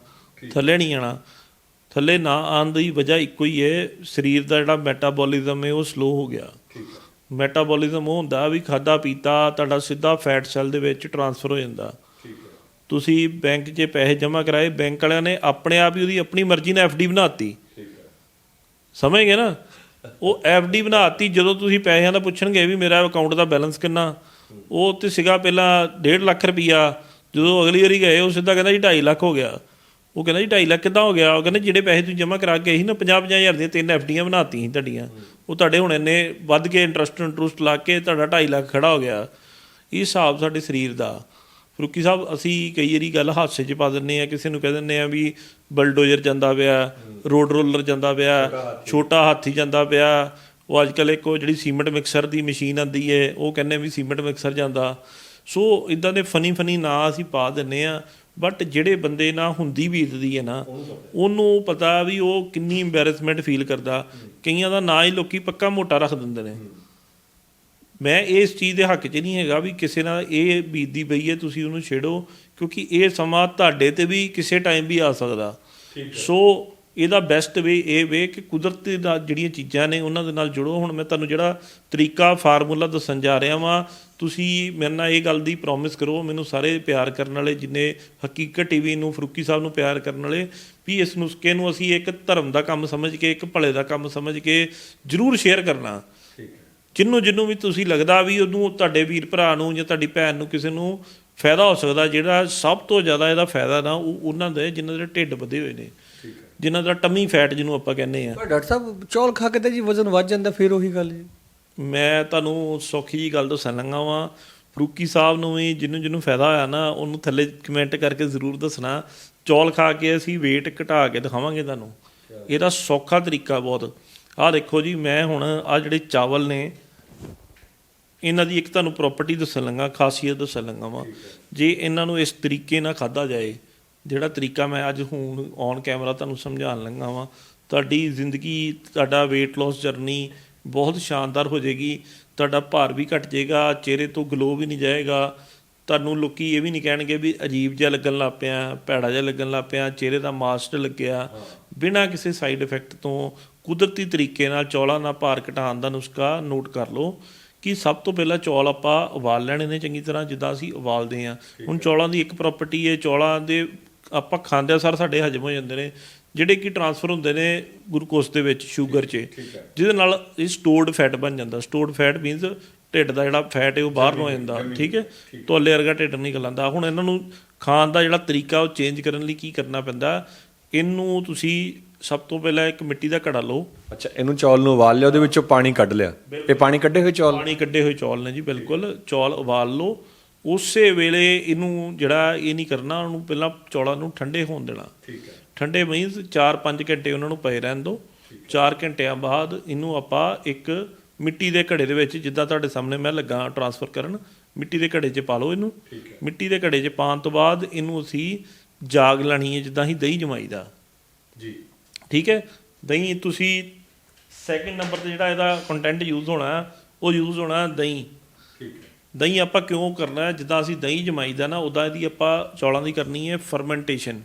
ਥੱਲੇ ਨਹੀਂ ਆਣਾ ਥੱਲੇ ਨਾ ਆਉਣ ਦੀ ਵਜ੍ਹਾ ਇੱਕੋ ਹੀ ਹੈ ਸਰੀਰ ਦਾ ਜਿਹੜਾ ਮੈਟਾਬੋਲਿਜ਼ਮ ਹੈ ਉਹ ਸਲੋ ਹੋ ਗਿਆ। ਮੈਟਾਬੋਲਿਜ਼ਮ ਉਹ ਹੁੰਦਾ ਵੀ ਖਾਦਾ ਪੀਤਾ ਤੁਹਾਡਾ ਸਿੱਧਾ ਫੈਟ ਸੈੱਲ ਦੇ ਵਿੱਚ ਟਰਾਂਸਫਰ ਹੋ ਜਾਂਦਾ। ਤੁਸੀਂ ਬੈਂਕ 'ਚ ਪੈਸੇ ਜਮ੍ਹਾਂ ਕਰਾਏ ਬੈਂਕ ਵਾਲਿਆਂ ਨੇ ਆਪਣੇ ਆਪ ਹੀ ਉਹਦੀ ਆਪਣੀ ਮਰਜ਼ੀ ਨਾਲ ਐਫਡੀ ਬਣਾਤੀ। ਸਮਝ ਗਏ ਨਾ? ਉਹ ਐਫਡੀ ਬਣਾਤੀ, ਜਦੋਂ ਤੁਸੀਂ ਪੈਸਿਆਂ ਦਾ ਪੁੱਛਣਗੇ ਵੀ ਮੇਰਾ ਅਕਾਊਂਟ ਦਾ ਬੈਲੈਂਸ ਕਿੰਨਾ, ਉਹ ਤੇ ਸੀਗਾ ਪਹਿਲਾਂ 1.5 ਲੱਖ ਰੁਪਈਆ, ਜਦੋਂ ਅਗਲੀ ਵਾਰੀ ਗਏ, ਉਹ ਸਿੱਧਾ ਕਹਿੰਦਾ ਜੀ 2.5 ਲੱਖ ਹੋ ਗਿਆ। ਉਹ ਕਹਿੰਦਾ ਜੀ 2.5 ਲੱਖ ਕਿੱਦਾਂ ਹੋ ਗਿਆ? ਉਹ ਕਹਿੰਦੇ ਜਿਹੜੇ ਪੈਸੇ ਤੁਸੀਂ ਜਮ੍ਹਾਂ ਕਰਾ ਕੇ ਗਏ ਸੀ ਨਾ 50 ਹਜ਼ਾਰ ਦੀਆਂ ਤਿੰਨ ਐਫਡੀਆਂ ਬਣਾਤੀਆਂ ਸੀ ਤੁਹਾਡੀਆਂ। ਉਹ ਤੁਹਾਡੇ ਹੁਣ ਇੰਨੇ ਵੱਧ ਕੇ ਇੰਟਰਸਟ ਇੰਟਰਸਟ ਲਾ ਕੇ ਤੁਹਾਡਾ 2.5 ਲੱਖ ਖੜਾ ਹੋ ਗਿਆ। ਇਹ ਹਿਸਾਬ ਸਾਡੇ ਸਰੀਰ ਦਾ। ਫਰੂਕੀ ਸਾਹਿਬ ਅਸੀਂ ਕਈ ਵਾਰੀ ਗੱਲ ਹਾਦਸੇ 'ਚ ਪਾ ਦਿੰਨੇ ਆ ਕਿਸੇ ਨੂੰ ਕਹਿ ਦਿੰਨੇ ਆ ਵੀ ਬਲਡੋਜ਼ਰ ਜਾਂਦਾ ਪਿਆ ਰੋਡ ਰੋਲਰ ਜਾਂਦਾ ਪਿਆ ਛੋਟਾ ਹਾਥੀ। ਜਾਂਦਾ ਪਿਆ। ਉਹ ਅੱਜ ਕੱਲ ਇੱਕ ਉਹ ਜਿਹੜੀ ਸੀਮੈਂਟ ਮਿਕਸਰ ਦੀ ਮਸ਼ੀਨ ਆਂਦੀ ਏ ਉਹ ਕਹਿੰਦੇ ਵੀ ਸੀਮੈਂਟ ਮਿਕਸਰ ਜਾਂਦਾ। ਸੋ ਇਦਾਂ ਦੇ ਫਨੀ ਫਨੀ ਨਾਂ ਅਸੀਂ ਪਾ ਦਿੰਨੇ ਆ ਬਟ ਜਿਹੜੇ ਬੰਦੇ ਨਾਲ ਹੁੰਦੀ ਬੀਤਦੀ ਹੈ ਨਾ ਉਹਨੂੰ ਪਤਾ ਵੀ ਉਹ ਕਿੰਨੀ ਐਮਬੈਰਸਮੈਂਟ ਫੀਲ ਕਰਦਾ। ਕਈਆਂ ਦਾ ਨਾਂ ਹੀ ਲੋਕੀ ਪੱਕਾ ਮੋਟਾ ਰੱਖ ਦਿੰਦੇ ਨੇ। ਮੈਂ ਇਸ ਚੀਜ਼ ਦੇ ਹੱਕ 'ਚ ਨਹੀਂ ਹੈਗਾ ਵੀ ਕਿਸੇ ਨਾਲ ਇਹ ਬੀਤਦੀ ਪਈ ਹੈ ਤੁਸੀਂ ਉਹਨੂੰ ਛੇੜੋ ਕਿਉਂਕਿ ਇਹ ਸਮਾਂ ਤੁਹਾਡੇ ਤੇ ਵੀ ਕਿਸੇ ਟਾਈਮ ਵੀ ਆ ਸਕਦਾ। ਸੋ ਇਹਦਾ ਬੈਸਟ ਵੇ ਇਹ ਵੇ ਕਿ ਕੁਦਰਤੀ ਦਾ ਜਿਹੜੀਆਂ ਚੀਜ਼ਾਂ ਨੇ ਉਹਨਾਂ ਦੇ ਨਾਲ ਜੁੜੋ। ਹੁਣ ਮੈਂ ਤੁਹਾਨੂੰ ਜਿਹੜਾ ਤਰੀਕਾ ਫਾਰਮੂਲਾ ਦੱਸਣ ਜਾ ਰਿਹਾ ਵਾਂ ਤੁਸੀਂ ਮੇਰੇ ਨਾਲ ਇਹ ਗੱਲ ਦੀ ਪ੍ਰੋਮਿਸ ਕਰੋ ਮੈਨੂੰ ਸਾਰੇ ਪਿਆਰ ਕਰਨ ਵਾਲੇ ਜਿੰਨੇ ਹਕੀਕਤ ਟੀਵੀ ਨੂੰ ਫਰੂਕੀ ਸਾਹਿਬ ਨੂੰ ਪਿਆਰ ਕਰਨ ਵਾਲੇ ਵੀ ਇਸ ਨੁਸਖੇ ਨੂੰ ਅਸੀਂ ਇੱਕ ਧਰਮ ਦਾ ਕੰਮ ਸਮਝ ਕੇ ਇੱਕ ਭਲੇ ਦਾ ਕੰਮ ਸਮਝ ਕੇ ਜ਼ਰੂਰ ਸ਼ੇਅਰ ਕਰਨਾ। ਜਿੰਨੂੰ ਜਿੰਨੂੰ ਵੀ ਤੁਸੀਂ ਲੱਗਦਾ ਵੀ ਉਹਨੂੰ ਤੁਹਾਡੇ ਵੀਰ ਭਰਾ ਨੂੰ ਜਾਂ ਤੁਹਾਡੀ ਭੈਣ ਨੂੰ ਕਿਸੇ ਨੂੰ ਫਾਇਦਾ ਹੋ ਸਕਦਾ ਜਿਹੜਾ ਸਭ ਤੋਂ ਜ਼ਿਆਦਾ ਇਹਦਾ ਫਾਇਦਾ ਨਾ ਉਹ ਉਹਨਾਂ ਦਾ ਜਿਨ੍ਹਾਂ ਦੇ ਢਿੱਡ ਵਧੇ ਹੋਏ ਨੇ ਜਿਨ੍ਹਾਂ ਦਾ ਟਮੀ ਫੈਟ ਜਿਹਨੂੰ ਆਪਾਂ ਕਹਿੰਦੇ ਆ ਪਰ ਡਾਕਟਰ ਸਾਹਿਬ ਚੌਲ ਖਾ ਕੇ ਤਾਂ ਜੀ ਵਜ਼ਨ ਵੱਧ ਜਾਂਦਾ ਫਿਰ ਉਹੀ ਗੱਲ ਜੀ ਮੈਂ ਤੁਹਾਨੂੰ ਸੌਖੀ ਜੀ ਗੱਲ ਦੱਸਣ ਲੱਗਾ ਵਾਂ ਫਰੂਕੀ ਸਾਹਿਬ ਨੂੰ ਵੀ ਜਿਹਨੂੰ ਜਿਹਨੂੰ ਫਾਇਦਾ ਹੋਇਆ ਨਾ ਉਹਨੂੰ ਥੱਲੇ ਕਮੈਂਟ ਕਰਕੇ ਜ਼ਰੂਰ ਦੱਸਣਾ। ਚੌਲ ਖਾ ਕੇ ਅਸੀਂ weight ਘਟਾ ਕੇ ਦਿਖਾਵਾਂਗੇ ਤੁਹਾਨੂੰ। ਇਹਦਾ ਸੌਖਾ ਤਰੀਕਾ ਬਹੁਤ। ਆਹ ਦੇਖੋ ਜੀ ਮੈਂ ਹੁਣ ਆ ਜਿਹੜੇ ਚਾਵਲ ਨੇ ਇਹਨਾਂ ਦੀ ਇੱਕ ਤੁਹਾਨੂੰ ਪ੍ਰਾਪਰਟੀ ਦੱਸਣ ਲੱਗਾ, ਖਾਸੀਅਤ ਦੱਸਣ ਲੱਗਾ ਵਾਂ। ਜੇ ਇਹਨਾਂ ਨੂੰ ਇਸ ਤਰੀਕੇ ਨਾਲ ਖਾਦਾ ਜਾਏ, ਜਿਹੜਾ ਤਰੀਕਾ ਮੈਂ ਅੱਜ ਹੁਣ ਔਨ ਕੈਮਰਾ ਤੁਹਾਨੂੰ ਸਮਝਾਉਣ ਲੱਗਾ ਵਾਂ, ਤੁਹਾਡੀ ਜ਼ਿੰਦਗੀ, ਤੁਹਾਡਾ weight loss ਜਰਨੀ ਬਹੁਤ ਸ਼ਾਨਦਾਰ ਹੋ ਜਾਏਗੀ, ਤੁਹਾਡਾ ਭਾਰ ਵੀ ਘਟ ਜਾਏਗਾ, ਚਿਹਰੇ ਤੋਂ ਗਲੋ ਵੀ ਨਹੀਂ ਜਾਏਗਾ। ਤੁਹਾਨੂੰ ਲੋਕੀ ਇਹ ਵੀ ਨਹੀਂ ਕਹਿਣਗੇ ਵੀ ਅਜੀਬ ਜਿਹਾ ਲੱਗਣ ਲੱਗ ਪਿਆ, ਭੈੜਾ ਜਿਹਾ ਲੱਗਣ ਲੱਗ ਪਿਆ, ਚਿਹਰੇ ਦਾ ਮਾਸਕ ਲੱਗਿਆ। ਬਿਨਾਂ ਕਿਸੇ ਸਾਈਡ ਇਫੈਕਟ ਤੋਂ ਕੁਦਰਤੀ ਤਰੀਕੇ ਨਾਲ ਚੌਲਾਂ ਨਾਲ ਭਾਰ ਘਟਾਉਣ ਦਾ ਨੁਸਖਾ ਨੋਟ ਕਰ ਲਓ। ਕਿ ਸਭ ਤੋਂ ਪਹਿਲਾਂ ਚੌਲ ਆਪਾਂ ਉਬਾਲ ਲੈਣੇ ਨੇ ਚੰਗੀ ਤਰ੍ਹਾਂ ਜਿੱਦਾਂ ਅਸੀਂ ਉਬਾਲਦੇ ਆ ਹੁਣ ਚੌਲਾਂ ਦੀ ਇੱਕ ਪ੍ਰਾਪਰਟੀ ਹੈ ਚੌਲਾਂ ਦੇ ਆਪਾਂ ਖਾਂਦੇ ਸਾਰ ਸਾਡੇ ਹਜਮ ਹੋ ਜਾਂਦੇ ਨੇ। ਜਿਹੜੇ ਕਿ ਟਰਾਂਸਫਰ ਹੁੰਦੇ ਨੇ ਗਲੂਕੋਸ ਦੇ ਵਿੱਚ ਸ਼ੂਗਰ 'ਚ। ਜਿਹਦੇ ਨਾਲ ਇਹ ਸਟੋਰਡ ਫੈਟ ਬਣ ਜਾਂਦਾ। ਸਟੋਰਡ ਫੈਟ ਮੀਨਸ ਢਿੱਡ ਦਾ ਜਿਹੜਾ ਫੈਟ ਹੈ ਉਹ ਬਾਹਰ ਨੂੰ ਆ ਜਾਂਦਾ। ਠੀਕ ਹੈ? ਤੋਲੇ ਵਰਗਾ ਢਿੱਡ ਨਿਕਲ ਆਉਂਦਾ ਹੁਣ ਇਹਨਾਂ ਨੂੰ ਖਾਣ ਦਾ ਜਿਹੜਾ ਤਰੀਕਾ ਉਹ ਚੇਂਜ ਕਰਨ ਲਈ ਕੀ ਕਰਨਾ ਪੈਂਦਾ? ਇਹਨੂੰ ਤੁਸੀਂ ਸਭ ਤੋਂ ਪਹਿਲਾਂ ਇੱਕ ਮਿੱਟੀ ਦਾ ਘੜਾ ਲਓ। ਅੱਛਾ ਇਹਨੂੰ ਚੌਲ ਨੂੰ ਉਬਾਲ ਲਿਆ ਉਹਦੇ ਵਿੱਚੋਂ ਪਾਣੀ ਕੱਢ ਲਿਆ। ਇਹ ਪਾਣੀ ਕੱਢੇ ਹੋਏ ਚੌਲ? ਪਾਣੀ ਕੱਢੇ ਹੋਏ ਚੌਲ ਨੇ ਜੀ ਬਿਲਕੁਲ। ਚੌਲ ਉਬਾਲ ਲਓ। ਉਸੇ ਵੇਲੇ ਇਹਨੂੰ ਜਿਹੜਾ ਇਹ ਨਹੀਂ ਕਰਨਾ ਉਹਨੂੰ ਪਹਿਲਾਂ ਚੌਲਾਂ ਨੂੰ ਠੰਡੇ ਹੋਣ ਦੇਣਾ। ਠੀਕ ਹੈ। ਠੰਡੇ ਮੀਨਸ 4-5 ਘੰਟੇ ਉਹਨਾਂ ਨੂੰ ਪਏ ਰਹਿਣ ਦਿਓ 4 ਘੰਟਿਆਂ ਬਾਅਦ ਇਹਨੂੰ ਆਪਾਂ ਇੱਕ ਮਿੱਟੀ ਦੇ ਘੜੇ ਦੇ ਵਿੱਚ ਜਿੱਦਾਂ ਤੁਹਾਡੇ ਸਾਹਮਣੇ ਮੈਂ ਲੱਗਾ ਟਰਾਂਸਫਰ ਕਰਨ ਮਿੱਟੀ ਦੇ ਘੜੇ 'ਚ ਪਾ ਲਓ ਇਹਨੂੰ। ਮਿੱਟੀ ਦੇ ਘੜੇ 'ਚ ਪਾਉਣ ਤੋਂ ਬਾਅਦ ਇਹਨੂੰ ਅਸੀਂ ਜਾਗ ਲੈਣੀ ਹੈ ਜਿੱਦਾਂ ਹੀ ਦਹੀਂ ਜਮਾਈਦਾ ਜੀ। ਠੀਕ ਹੈ? ਦਹੀਂ ਤੁਸੀਂ ਸੈਕਿੰਡ ਨੰਬਰ ਤੇ ਜਿਹੜਾ ਇਹਦਾ ਕੰਟੈਂਟ ਯੂਜ਼ ਹੋਣਾ ਉਹ ਯੂਜ਼ ਹੋਣਾ ਦਹੀਂ। ਠੀਕ ਹੈ। ਦਹੀਂ ਆਪਾਂ ਕਿਉਂ ਕਰਨਾ ਹੈ? ਜਿੱਦਾਂ ਅਸੀਂ ਦਹੀਂ ਜਮਾਈਦਾ ਨਾ ਉਦਾਂ ਇਹਦੀ ਆਪਾਂ ਚੌਲਾਂ ਦੀ ਕਰਨੀ ਹੈ ਫਰਮੈਂਟੇਸ਼ਨ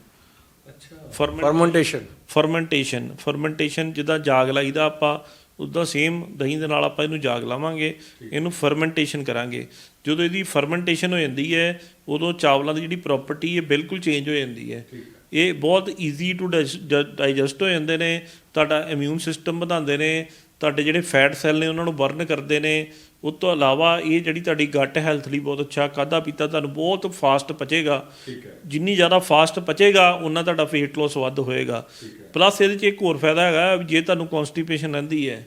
ਅੱਛਾ। ਫਰਮੈਂਟ ਫਰਮੈਂਟੇਸ਼ਨ ਫਰਮੈਂਟੇਸ਼ਨ ਫਰਮੈਂਟੇਸ਼ਨ ਜਿੱਦਾਂ ਜਾਗ ਲਾਈਦਾ ਆਪਾਂ ਉਦਾਂ ਸੇਮ ਦਹੀਂ ਦੇ ਨਾਲ ਆਪਾਂ ਇਹਨੂੰ ਜਾਗ ਲਾਵਾਂਗੇ ਇਹਨੂੰ ਫਰਮੈਂਟੇਸ਼ਨ ਕਰਾਂਗੇ। ਜਦੋਂ ਇਹਦੀ ਫਰਮੈਂਟੇਸ਼ਨ ਹੋ ਜਾਂਦੀ ਹੈ ਉਦੋਂ ਚਾਵਲਾਂ ਦੀ ਜਿਹੜੀ ਪ੍ਰਾਪਰਟੀ ਹੈ ਬਿਲਕੁਲ ਚੇਂਜ ਹੋ ਜਾਂਦੀ ਹੈ। ਇਹ ਬਹੁਤ ਈਜ਼ੀ ਟੂ ਡਾਈਜੈਸਟ ਹੋ ਜਾਂਦੇ ਨੇ ਤੁਹਾਡਾ ਇਮਿਊਨ ਸਿਸਟਮ ਵਧਾਉਂਦੇ ਨੇ ਤੁਹਾਡੇ ਜਿਹੜੇ ਫੈਟ ਸੈੱਲ ਨੇ ਉਹਨਾਂ ਨੂੰ ਬਰਨ ਕਰਦੇ ਨੇ। ਉਸ ਤੋਂ ਇਲਾਵਾ ਇਹ ਜਿਹੜੀ ਤੁਹਾਡੀ ਗੱਟ ਹੈਲਥ ਲਈ ਬਹੁਤ ਅੱਛਾ ਖਾਦਾ ਪੀਤਾ ਤੁਹਾਨੂੰ ਬਹੁਤ ਫਾਸਟ ਪਚੇਗਾ। ਠੀਕ ਹੈ। ਜਿੰਨੀ ਜ਼ਿਆਦਾ ਫਾਸਟ ਪਚੇਗਾ ਉਨਾ ਤੁਹਾਡਾ weight loss ਵੱਧ ਹੋਏਗਾ। ਪਲੱਸ ਇਹਦੇ 'ਚ ਇੱਕ ਹੋਰ ਫਾਇਦਾ ਹੈਗਾ ਜੇ ਤੁਹਾਨੂੰ ਕਨਸਟੀਪੇਸ਼ਨ ਰਹਿੰਦੀ ਹੈ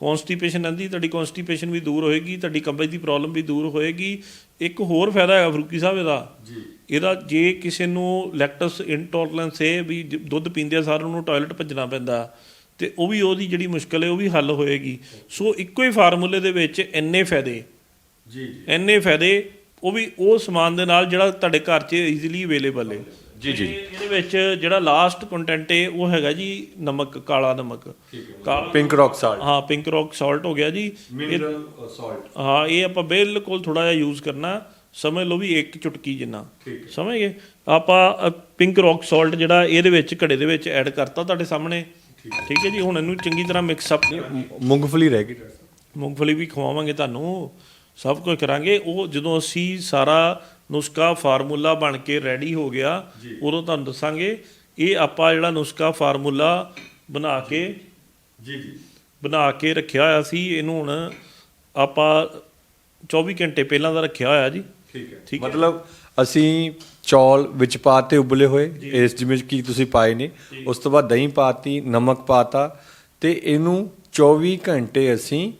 ਕਨਸਟੀਪੇਸ਼ਨ ਰਹਿੰਦੀ ਤੁਹਾਡੀ ਕਨਸਟੀਪੇਸ਼ਨ ਵੀ ਦੂਰ ਹੋਏਗੀ ਤੁਹਾਡੀ ਕਬਜ਼ ਦੀ ਪ੍ਰੋਬਲਮ ਵੀ ਦੂਰ ਹੋਏਗੀ। ਇੱਕ ਹੋਰ ਫਾਇਦਾ ਹੈਗਾ ਫਰੂਕੀ ਸਾਹਿਬ ਇਹਦਾ। ਜੀ। ਇਹਦਾ ਜੇ ਕਿਸੇ ਨੂੰ ਲੈਕਟਸ ਇੰਟੋਲਰੈਂਸ ਹੈ ਵੀ ਜ- ਦੁੱਧ ਪੀਂਦੇ ਸਾਰ ਉਹਨੂੰ ਟਾਇਲਟ ਭੱਜਣਾ ਪੈਂਦਾ ਤੇ ਉਹ ਵੀ ਉਹਦੀ ਜਿਹੜੀ ਮੁਸ਼ਕਲ ਹੈ ਉਹ ਵੀ ਹੱਲ ਹੋਏਗੀ। ਸੋ ਇੱਕੋ ਹੀ ਫਾਰਮੂਲੇ ਦੇ ਵਿੱਚ ਇੰਨੇ ਫਾਇਦੇ। ਜੀ ਇੰਨੇ ਫਾਇਦੇ ਉਹ ਵੀ ਉਹ ਸਮਾਨ ਦੇ ਨਾਲ ਜਿਹੜਾ ਤੁਹਾਡੇ ਘਰ 'ਚ ਈਜ਼ੀਲੀ ਅਵੇਲੇਬਲ ਹੈ। ਜੀ, ਜੀ। ਇਹਦੇ ਵਿੱਚ ਜਿਹੜਾ ਲਾਸਟ ਕੰਟੈਂਟ ਹੈ ਉਹ ਹੈਗਾ ਜੀ ਨਮਕ ਕਾਲਾ ਨਮਕ। ਪਿੰਕ ਰੌਕ ਸਾਲਟ ਹਾਂ ਪਿੰਕ ਰੌਕ ਸਾਲਟ ਹੋ ਗਿਆ ਜੀ। ਮਿਨਰਲ ਸਾਲਟ ਹਾਂ ਇਹ ਆਪਾਂ ਬਿਲਕੁਲ ਥੋੜਾ ਜਿਹਾ ਯੂਜ਼ ਕਰਨਾ। ਸਮਝ ਲਓ ਵੀ ਇੱਕ ਚੁਟਕੀ ਜਿੰਨਾ। ਸਮਝ? ਗਏ ਆਪਾਂ ਪਿੰਕ ਰੌਕ ਸਾਲਟ ਜਿਹੜਾ ਇਹਦੇ ਵਿੱਚ ਘੜੇ ਦੇ ਵਿੱਚ ਐਡ ਕਰਤਾ ਤੁਹਾਡੇ ਸਾਹਮਣੇ। ਠੀਕ ਹੈ। ਜੀ ਹੁਣ ਇਹਨੂੰ ਚੰਗੀ ਤਰ੍ਹਾਂ ਮਿਕਸ ਅਪ ਮੂੰਗਫਲੀ ਰਹਿ ਗਈ। ਮੂੰਗਫਲੀ ਵੀ ਖਵਾਵਾਂਗੇ ਤੁਹਾਨੂੰ। ਸਭ ਕੁਝ ਕਰਾਂਗੇ। ਉਹ ਜਦੋਂ ਅਸੀਂ ਸਾਰਾ ਨੁਸਖਾ ਫਾਰਮੂਲਾ ਬਣ ਕੇ ਰੈਡੀ ਹੋ ਗਿਆ ਉਦੋਂ ਤੁਹਾਨੂੰ ਦੱਸਾਂਗੇ ਇਹ ਆਪਾਂ ਜਿਹੜਾ ਨੁਸਖਾ ਫਾਰਮੂਲਾ ਬਣਾ ਕੇ ਜੀ ਜੀ। ਬਣਾ ਕੇ ਰੱਖਿਆ ਹੋਇਆ ਸੀ ਇਹਨੂੰ ਹੁਣ ਆਪਾਂ 24 ਘੰਟੇ ਪਹਿਲਾਂ ਦਾ ਰੱਖਿਆ ਹੋਇਆ ਜੀ। ਠੀਕ ਹੈ। ਠੀਕ ਹੈ। ਮਤਲਬ ਅਸੀਂ ਚੌਲ ਵਿੱਚ ਪਾਤੇ ਉਬਲੇ ਹੋਏ ਇਸ ਜਿਵੇਂ ਕਿ ਤੁਸੀਂ ਪਾਏ ਨੇ ਉਸ ਤੋਂ ਬਾਅਦ ਦਹੀਂ ਪਾਤੀ ਨਮਕ ਪਾਤਾ ਤੇ ਇਹਨੂੰ 24 ਘੰਟੇ ਅਸੀਂ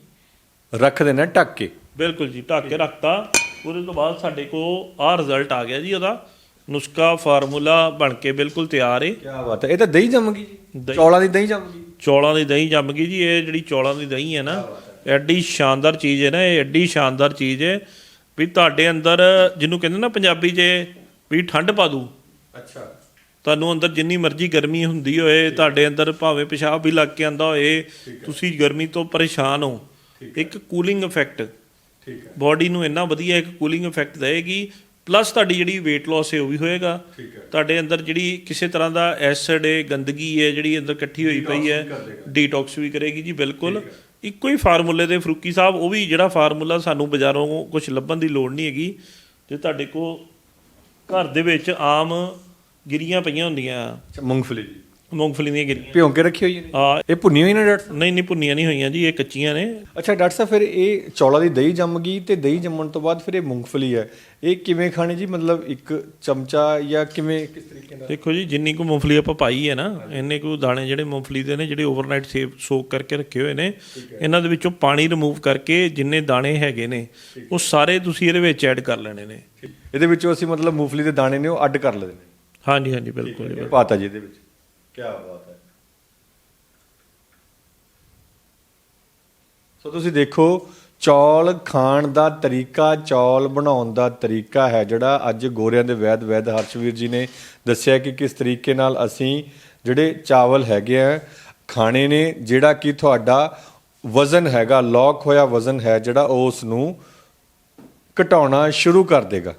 ਰੱਖ ਦੇਣਾ ਢੱਕ ਕੇ। ਬਿਲਕੁਲ ਜੀ ਢੱਕ ਕੇ ਰੱਖਤਾ। ਉਹਦੇ ਤੋਂ ਬਾਅਦ ਸਾਡੇ ਕੋਲ ਆਹ ਰਿਜ਼ਲਟ ਆ ਗਿਆ ਜੀ ਉਹਦਾ। ਨੁਸਖਾ ਫਾਰਮੂਲਾ ਬਣ ਕੇ ਬਿਲਕੁਲ ਤਿਆਰ ਏ। ਕੀ ਬਾਤ ਹੈ। ਇਹ ਤਾਂ ਦਹੀਂ ਜੰਮ ਗਈ ਜੀ। ਦਹੀਂ- ਚੌਲਾਂ ਦੀ ਦਹੀਂ ਜੰਮ ਗਈ ਚੌਲਾਂ ਦੀ ਦਹੀਂ ਜੰਮ ਗਈ ਜੀ ਇਹ ਜਿਹੜੀ ਚੌਲਾਂ ਦੀ ਦਹੀਂ ਹੈ ਨਾ ਐਡੀ ਸ਼ਾਨਦਾਰ ਚੀਜ਼ ਹੈ ਨਾ ਇਹ ਐਡੀ ਸ਼ਾਨਦਾਰ ਚੀਜ਼ ਹੈ ਵੀ ਤੁਹਾਡੇ ਅੰਦਰ ਜਿਹਨੂੰ ਕਹਿੰਦੇ ਨਾ ਪੰਜਾਬੀ 'ਚ ਵੀ ਠੰਡ ਪਾ ਦੂ। ਅੱਛਾ। ਤੁਹਾਨੂੰ ਅੰਦਰ ਜਿੰਨੀ ਮਰਜ਼ੀ ਗਰਮੀ ਹੁੰਦੀ ਹੋਏ ਤੁਹਾਡੇ ਅੰਦਰ ਭਾਵੇਂ ਪਿਸ਼ਾਬ ਵੀ ਲੱਗ ਕੇ ਆਂਦਾ ਹੋਏ ਤੁਸੀਂ ਗਰਮੀ ਤੋਂ ਪਰੇਸ਼ਾਨ ਹੋ। ਇੱਕ ਕੂਲਿੰਗ ਇਫੈਕਟ ਠੀਕ ਹੈ। ਬਾਡੀ ਨੂੰ ਇੰਨਾ ਵਧੀਆ ਇੱਕ ਕੂਲਿੰਗ ਇਫੈਕਟ ਦੇਏਗੀ ਪਲੱਸ ਤੁਹਾਡੀ ਜਿਹੜੀ weight loss ਹੈ ਉਹ ਵੀ ਹੋਏਗਾ। ਤੁਹਾਡੇ ਅੰਦਰ ਜਿਹੜੀ ਕਿਸੇ ਤਰ੍ਹਾਂ ਦਾ ਐਸਿਡ ਹੈ ਗੰਦਗੀ ਹੈ ਜਿਹੜੀ ਅੰਦਰ ਇਕੱਠੀ ਹੋਈ ਪਈ ਹੈ ਡੀਟੌਕਸ ਵੀ ਕਰੇਗੀ ਜੀ ਬਿਲਕੁਲ। ਇੱਕੋ ਹੀ ਫਾਰਮੂਲੇ ਦੇ ਫਰੂਕੀ ਸਾਹਿਬ ਉਹ ਵੀ ਜਿਹੜਾ ਫਾਰਮੂਲਾ ਸਾਨੂੰ ਬਾਜ਼ਾਰੋਂ ਕੁਝ ਲੱਭਣ ਦੀ ਲੋੜ ਨਹੀਂ ਹੈਗੀ ਜੇ ਤੁਹਾਡੇ ਕੋਲ ਘਰ ਦੇ ਵਿੱਚ ਆਮ ਗਿਰੀਆਂ ਪਈਆਂ ਹੁੰਦੀਆਂ। ਮੂੰਗਫਲੀ। ਜੀ ਮੂੰਗਫਲੀ ਦੀਆਂ ਗਿਰੀਆਂ ਭਿਉਂ ਕੇ ਰੱਖੀ ਹੋਈ ਹੈ ਆ। ਇਹ ਭੁੰਨੀ ਹੋਈ ਨਾ ਡਾਕਟਰ? ਸਾਹਿਬ? ਨਹੀਂ ਨਹੀਂ ਭੁੰਨੀਆਂ ਨਹੀਂ ਹੋਈਆਂ ਜੀ ਇਹ ਕੱਚੀਆਂ ਨੇ। ਅੱਛਾ ਡਾਕਟਰ ਸਾਹਿਬ ਫਿਰ ਇਹ ਚੌਲਾਂ ਦੀ ਦਹੀਂ ਜੰਮ ਗਈ ਤੇ ਦਹੀਂ ਜੰਮਣ ਤੋਂ ਬਾਅਦ ਫਿਰ ਇਹ ਮੂੰਗਫਲੀ ਹੈ। ਇਹ ਕਿਵੇਂ ਖਾਣੀ ਜੀ? ਮਤਲਬ ਇੱਕ ਚਮਚਾ ਜਾਂ ਕਿਵੇਂ ਕਿਸ ਤਰੀਕੇ ਨਾਲ? ਦੇਖੋ ਜੀ ਜਿੰਨੀ ਕੁ ਮੂੰਗਫਲੀ ਆਪਾਂ ਪਾਈ ਹੈ ਨਾ ਇੰਨੇ ਕੁ ਦਾਣੇ ਜਿਹੜੇ ਮੂੰਗਫਲੀ ਦੇ ਨੇ ਜਿਹੜੇ ਓਵਰਨਾਈਟ ਸੇਵ ਸੋਕ ਕਰਕੇ ਰੱਖੇ ਹੋਏ ਨੇ ਇਹਨਾਂ ਦੇ ਵਿੱਚੋਂ ਪਾਣੀ ਰਿਮੂਵ ਕਰਕੇ ਜਿੰਨੇ ਦਾਣੇ ਹੈਗੇ ਨੇ ਉਹ ਸਾਰੇ ਤੁਸੀਂ ਇਹਦੇ ਵਿੱਚ ਐਡ ਕਰ ਲੈਣੇ ਨੇ। ਇਹਦੇ ਵਿੱਚੋਂ ਅਸੀਂ ਮਤਲਬ ਮੂੰਗਫਲੀ ਦੇ ਦਾਣੇ ਨੇ ਉਹ ਅੱਡ ਕਰ ਲੈਣੇ ਹਾਂਜੀ ਹਾਂਜੀ ਬਿਲਕੁਲ ਜੀ ਪਾਤਾ ਜੀ ਇਹਦੇ ਵਿੱਚ। ਕੀ ਬਾਤ ਹੈ। ਸੋ ਤੁਸੀਂ ਦੇਖੋ, ਚੌਲ ਖਾਣ ਦਾ ਤਰੀਕਾ, ਚੌਲ ਬਣਾਉਣ ਦਾ ਤਰੀਕਾ ਹੈ ਜਿਹੜਾ ਅੱਜ ਗੋਰਿਆਂ ਦੇ ਵੈਦ ਵੈਦ ਹਰਸ਼ਵੀਰ ਜੀ ਨੇ ਦੱਸਿਆ ਕਿ ਕਿਸ ਤਰੀਕੇ ਨਾਲ ਅਸੀਂ ਜਿਹੜੇ ਚਾਵਲ ਹੈਗੇ ਆ, ਖਾਣੇ ਨੇ, ਜਿਹੜਾ ਕਿ ਤੁਹਾਡਾ ਵਜ਼ਨ ਹੈਗਾ, ਲੌਕ ਹੋਇਆ ਵਜ਼ਨ ਹੈ ਜਿਹੜਾ ਉਹ ਉਸ ਨੂੰ ਘਟਾਉਣਾ ਸ਼ੁਰੂ ਕਰ ਦੇਗਾ।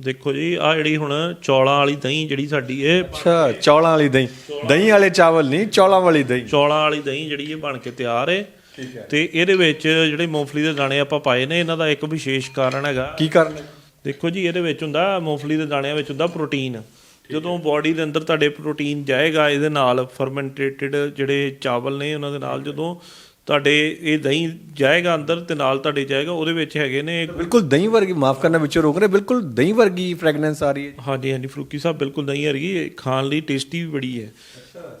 ਦੇਖੋ ਜੀ ਆ ਜਿਹੜੀ ਹੁਣ ਚੌਲਾਂ ਵਾਲੀ ਦਹੀਂ ਜਿਹੜੀ ਸਾਡੀ ਇਹ ਅੱਛਾ ਚੌਲਾਂ ਵਾਲੀ ਦਹੀਂ। ਦਹੀਂ ਵਾਲੇ ਚਾਵਲ ਨਹੀਂ ਚੌਲਾਂ ਵਾਲੀ ਦਹੀਂ। ਚੌਲਾਂ ਵਾਲੀ ਦਹੀਂ ਜਿਹੜੀ ਇਹ ਬਣ ਕੇ ਤਿਆਰ ਹੈ। ਤੇ ਇਹਦੇ ਵਿੱਚ ਜਿਹੜੇ ਮੂੰਗਫਲੀ ਦੇ ਦਾਣੇ ਆਪਾਂ ਪਾਏ ਨੇ ਇਹਨਾਂ ਦਾ ਇੱਕ ਵਿਸ਼ੇਸ਼ ਕਾਰਨ ਹੈਗਾ। ਕੀ ਕਰਨਾ ਦੇਖੋ ਜੀ ਇਹਦੇ ਵਿੱਚ ਹੁੰਦਾ ਮੂੰਗਫਲੀ ਦੇ ਦਾਣਿਆਂ ਵਿੱਚ ਹੁੰਦਾ ਪ੍ਰੋਟੀਨ। ਜਦੋਂ ਬਾਡੀ ਦੇ ਅੰਦਰ ਤੁਹਾਡੇ ਪ੍ਰੋਟੀਨ ਜਾਏਗਾ ਇਹਦੇ ਨਾਲ ਫਰਮੈਂਟੇਟਡ ਜਿਹੜੇ ਚਾਵਲ ਨੇ ਉਹਨਾਂ ਦੇ ਨਾਲ ਜਦੋਂ ਤੁਹਾਡੇ ਇਹ ਦਹੀਂ ਜਾਏਗਾ ਅੰਦਰ ਤੇ ਨਾਲ ਤੁਹਾਡੇ ਜਾਏਗਾ ਉਹਦੇ ਵਿੱਚ ਹੈਗੇ ਨੇ ਬਿਲਕੁਲ ਦਹੀਂ ਵਰਗੀ ਮਾਫ ਕਰਨਾ ਵਿੱਚੋਂ ਰੋਕ ਰਹੇ ਬਿਲਕੁਲ ਦਹੀਂ ਵਰਗੀ ਫ੍ਰੈਗਨੈਂਸ ਆ ਰਹੀ ਹੈ ਹਾਂਜੀ ਹਾਂਜੀ ਫਰੂਕੀ ਸਾਹਿਬ ਬਿਲਕੁਲ ਦਹੀਂ ਵਰਗੀ ਇਹ ਖਾਣ ਲਈ ਟੇਸਟੀ ਵੀ ਬੜੀ ਹੈ।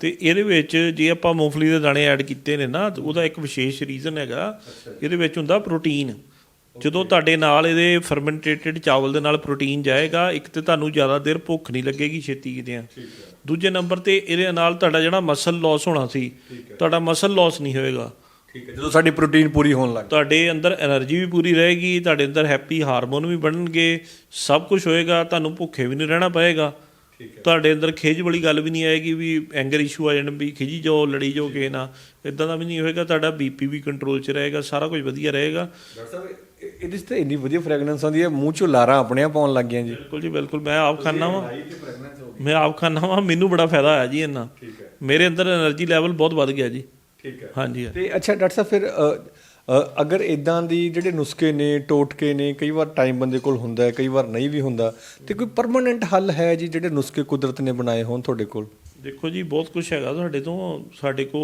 ਤੇ ਇਹਦੇ ਵਿੱਚ ਜੇ ਆਪਾਂ ਮੂੰਗਫਲੀ ਦੇ ਦਾਣੇ ਐਡ ਕੀਤੇ ਨੇ ਨਾ ਉਹਦਾ ਇੱਕ ਵਿਸ਼ੇਸ਼ ਰੀਜ਼ਨ ਹੈਗਾ ਇਹਦੇ ਵਿੱਚ ਹੁੰਦਾ ਪ੍ਰੋਟੀਨ ਜਦੋਂ ਤੁਹਾਡੇ ਨਾਲ ਇਹਦੇ ਫਰਮੈਂਟੇਟਡ ਚਾਵਲ ਦੇ ਨਾਲ ਪ੍ਰੋਟੀਨ ਜਾਏਗਾ ਇੱਕ ਤੇ ਤੁਹਾਨੂੰ ਜ਼ਿਆਦਾ ਦੇਰ ਭੁੱਖ ਨਹੀਂ ਲੱਗੇਗੀ ਛੇਤੀ ਕਿਤੇ। ਆ ਦੂਜੇ ਨੰਬਰ ਤੇ ਇਹਦੇ ਨਾਲ ਤੁਹਾਡਾ ਜਿਹੜਾ ਮਸਲ ਲਾਸ ਹੋਣਾ ਸੀ ਤੁਹਾਡਾ ਮਸਲ ਲਾਸ ਨਹੀਂ ਹੋਏਗਾ। ਠੀਕ ਹੈ ਜਦੋਂ ਸਾਡੀ ਪ੍ਰੋਟੀਨ ਪੂਰੀ ਹੋਣ ਲੱਗ ਤੁਹਾਡੇ ਅੰਦਰ એનર્ਜੀ ਵੀ ਪੂਰੀ ਰਹੇਗੀ ਤੁਹਾਡੇ ਅੰਦਰ ਹੈਪੀ ਹਾਰਮੋਨ ਵੀ ਬਣਨਗੇ ਸਭ ਕੁਝ ਹੋਏਗਾ ਤੁਹਾਨੂੰ ਭੁੱਖੇ ਵੀ ਨਹੀਂ ਰਹਿਣਾ ਪਏਗਾ। ਤੁਹਾਡੇ ਅੰਦਰ ਖੇਜ ਵਾਲੀ ਗੱਲ ਵੀ ਨਹੀਂ ਆਏਗੀ ਵੀ ਐਂਗਰ ਇਸ਼ੂ ਆ ਜਾਣ ਵੀ ਖਿਜੀ ਜਾਓ ਲੜੀ ਜਾਓ ਕੇ ਨਾ ਇਦਾਂ ਦਾ ਵੀ ਨਹੀਂ ਹੋਏਗਾ ਤੁਹਾਡਾ ਬੀਪੀ ਵੀ ਕੰਟਰੋਲ 'ਚ ਰਹੇਗਾ ਸਾਰਾ ਕੁਝ ਵਧੀਆ ਰਹੇਗਾ। ਡਾਕਟਰ ਇਹਦੇ 'ਚ ਤਾਂ ਇੰਨੀ ਵਧੀਆ ਫ੍ਰੈਗਰੈਂਸ ਆਉਂਦੀ ਹੈ ਮੂੰਹ 'ਚੋਂ ਲਾਰਾਂ ਆਪਣੀਆਂ ਪਾਉਣ ਲੱਗ ਗਈਆਂ ਜੀ। ਬਿਲਕੁਲ ਜੀ ਬਿਲਕੁਲ ਮੈਂ ਆਪ ਖਾਣਾ ਵਾਂ। ਮੈਂ ਆਪ ਖਾਣਾ ਵਾਂ ਮੈਨੂੰ ਬੜਾ ਫਾਇਦਾ ਹੋਇਆ ਜੀ ਇਹਨਾਂ ਮੇਰੇ ਅੰਦਰ એનર્ਜੀ ਲੈਵਲ ਬਹੁਤ ਵੱਧ ਗਿਆ ਜੀ। ਠੀਕ ਹੈ। ਹਾਂਜੀ। ਤੇ ਅੱਛਾ ਡਾਕਟਰ ਸਾਹਿਬ ਫਿਰ ਅਗਰ ਇਦਾਂ ਦੀ ਜਿਹੜੇ ਨੁਸਖੇ ਨੇ ਟੋਟਕੇ ਨੇ ਕਈ ਵਾਰ ਟਾਈਮ ਬੰਦੇ ਕੋਲ ਹੁੰਦਾ ਹੈ ਕਈ ਵਾਰ ਨਹੀਂ ਵੀ ਹੁੰਦਾ ਤੇ ਕੋਈ ਪਰਮਨੈਂਟ ਹੱਲ ਹੈ ਜੀ ਜਿਹੜੇ ਨੁਸਖੇ ਕੁਦਰਤ ਨੇ ਬਣਾਏ ਹੋਣ ਤੁਹਾਡੇ ਕੋਲ? ਦੇਖੋ ਜੀ ਬਹੁਤ ਕੁਝ ਹੈਗਾ ਸਾਡੇ ਤੋਂ। ਸਾਡੇ ਕੋ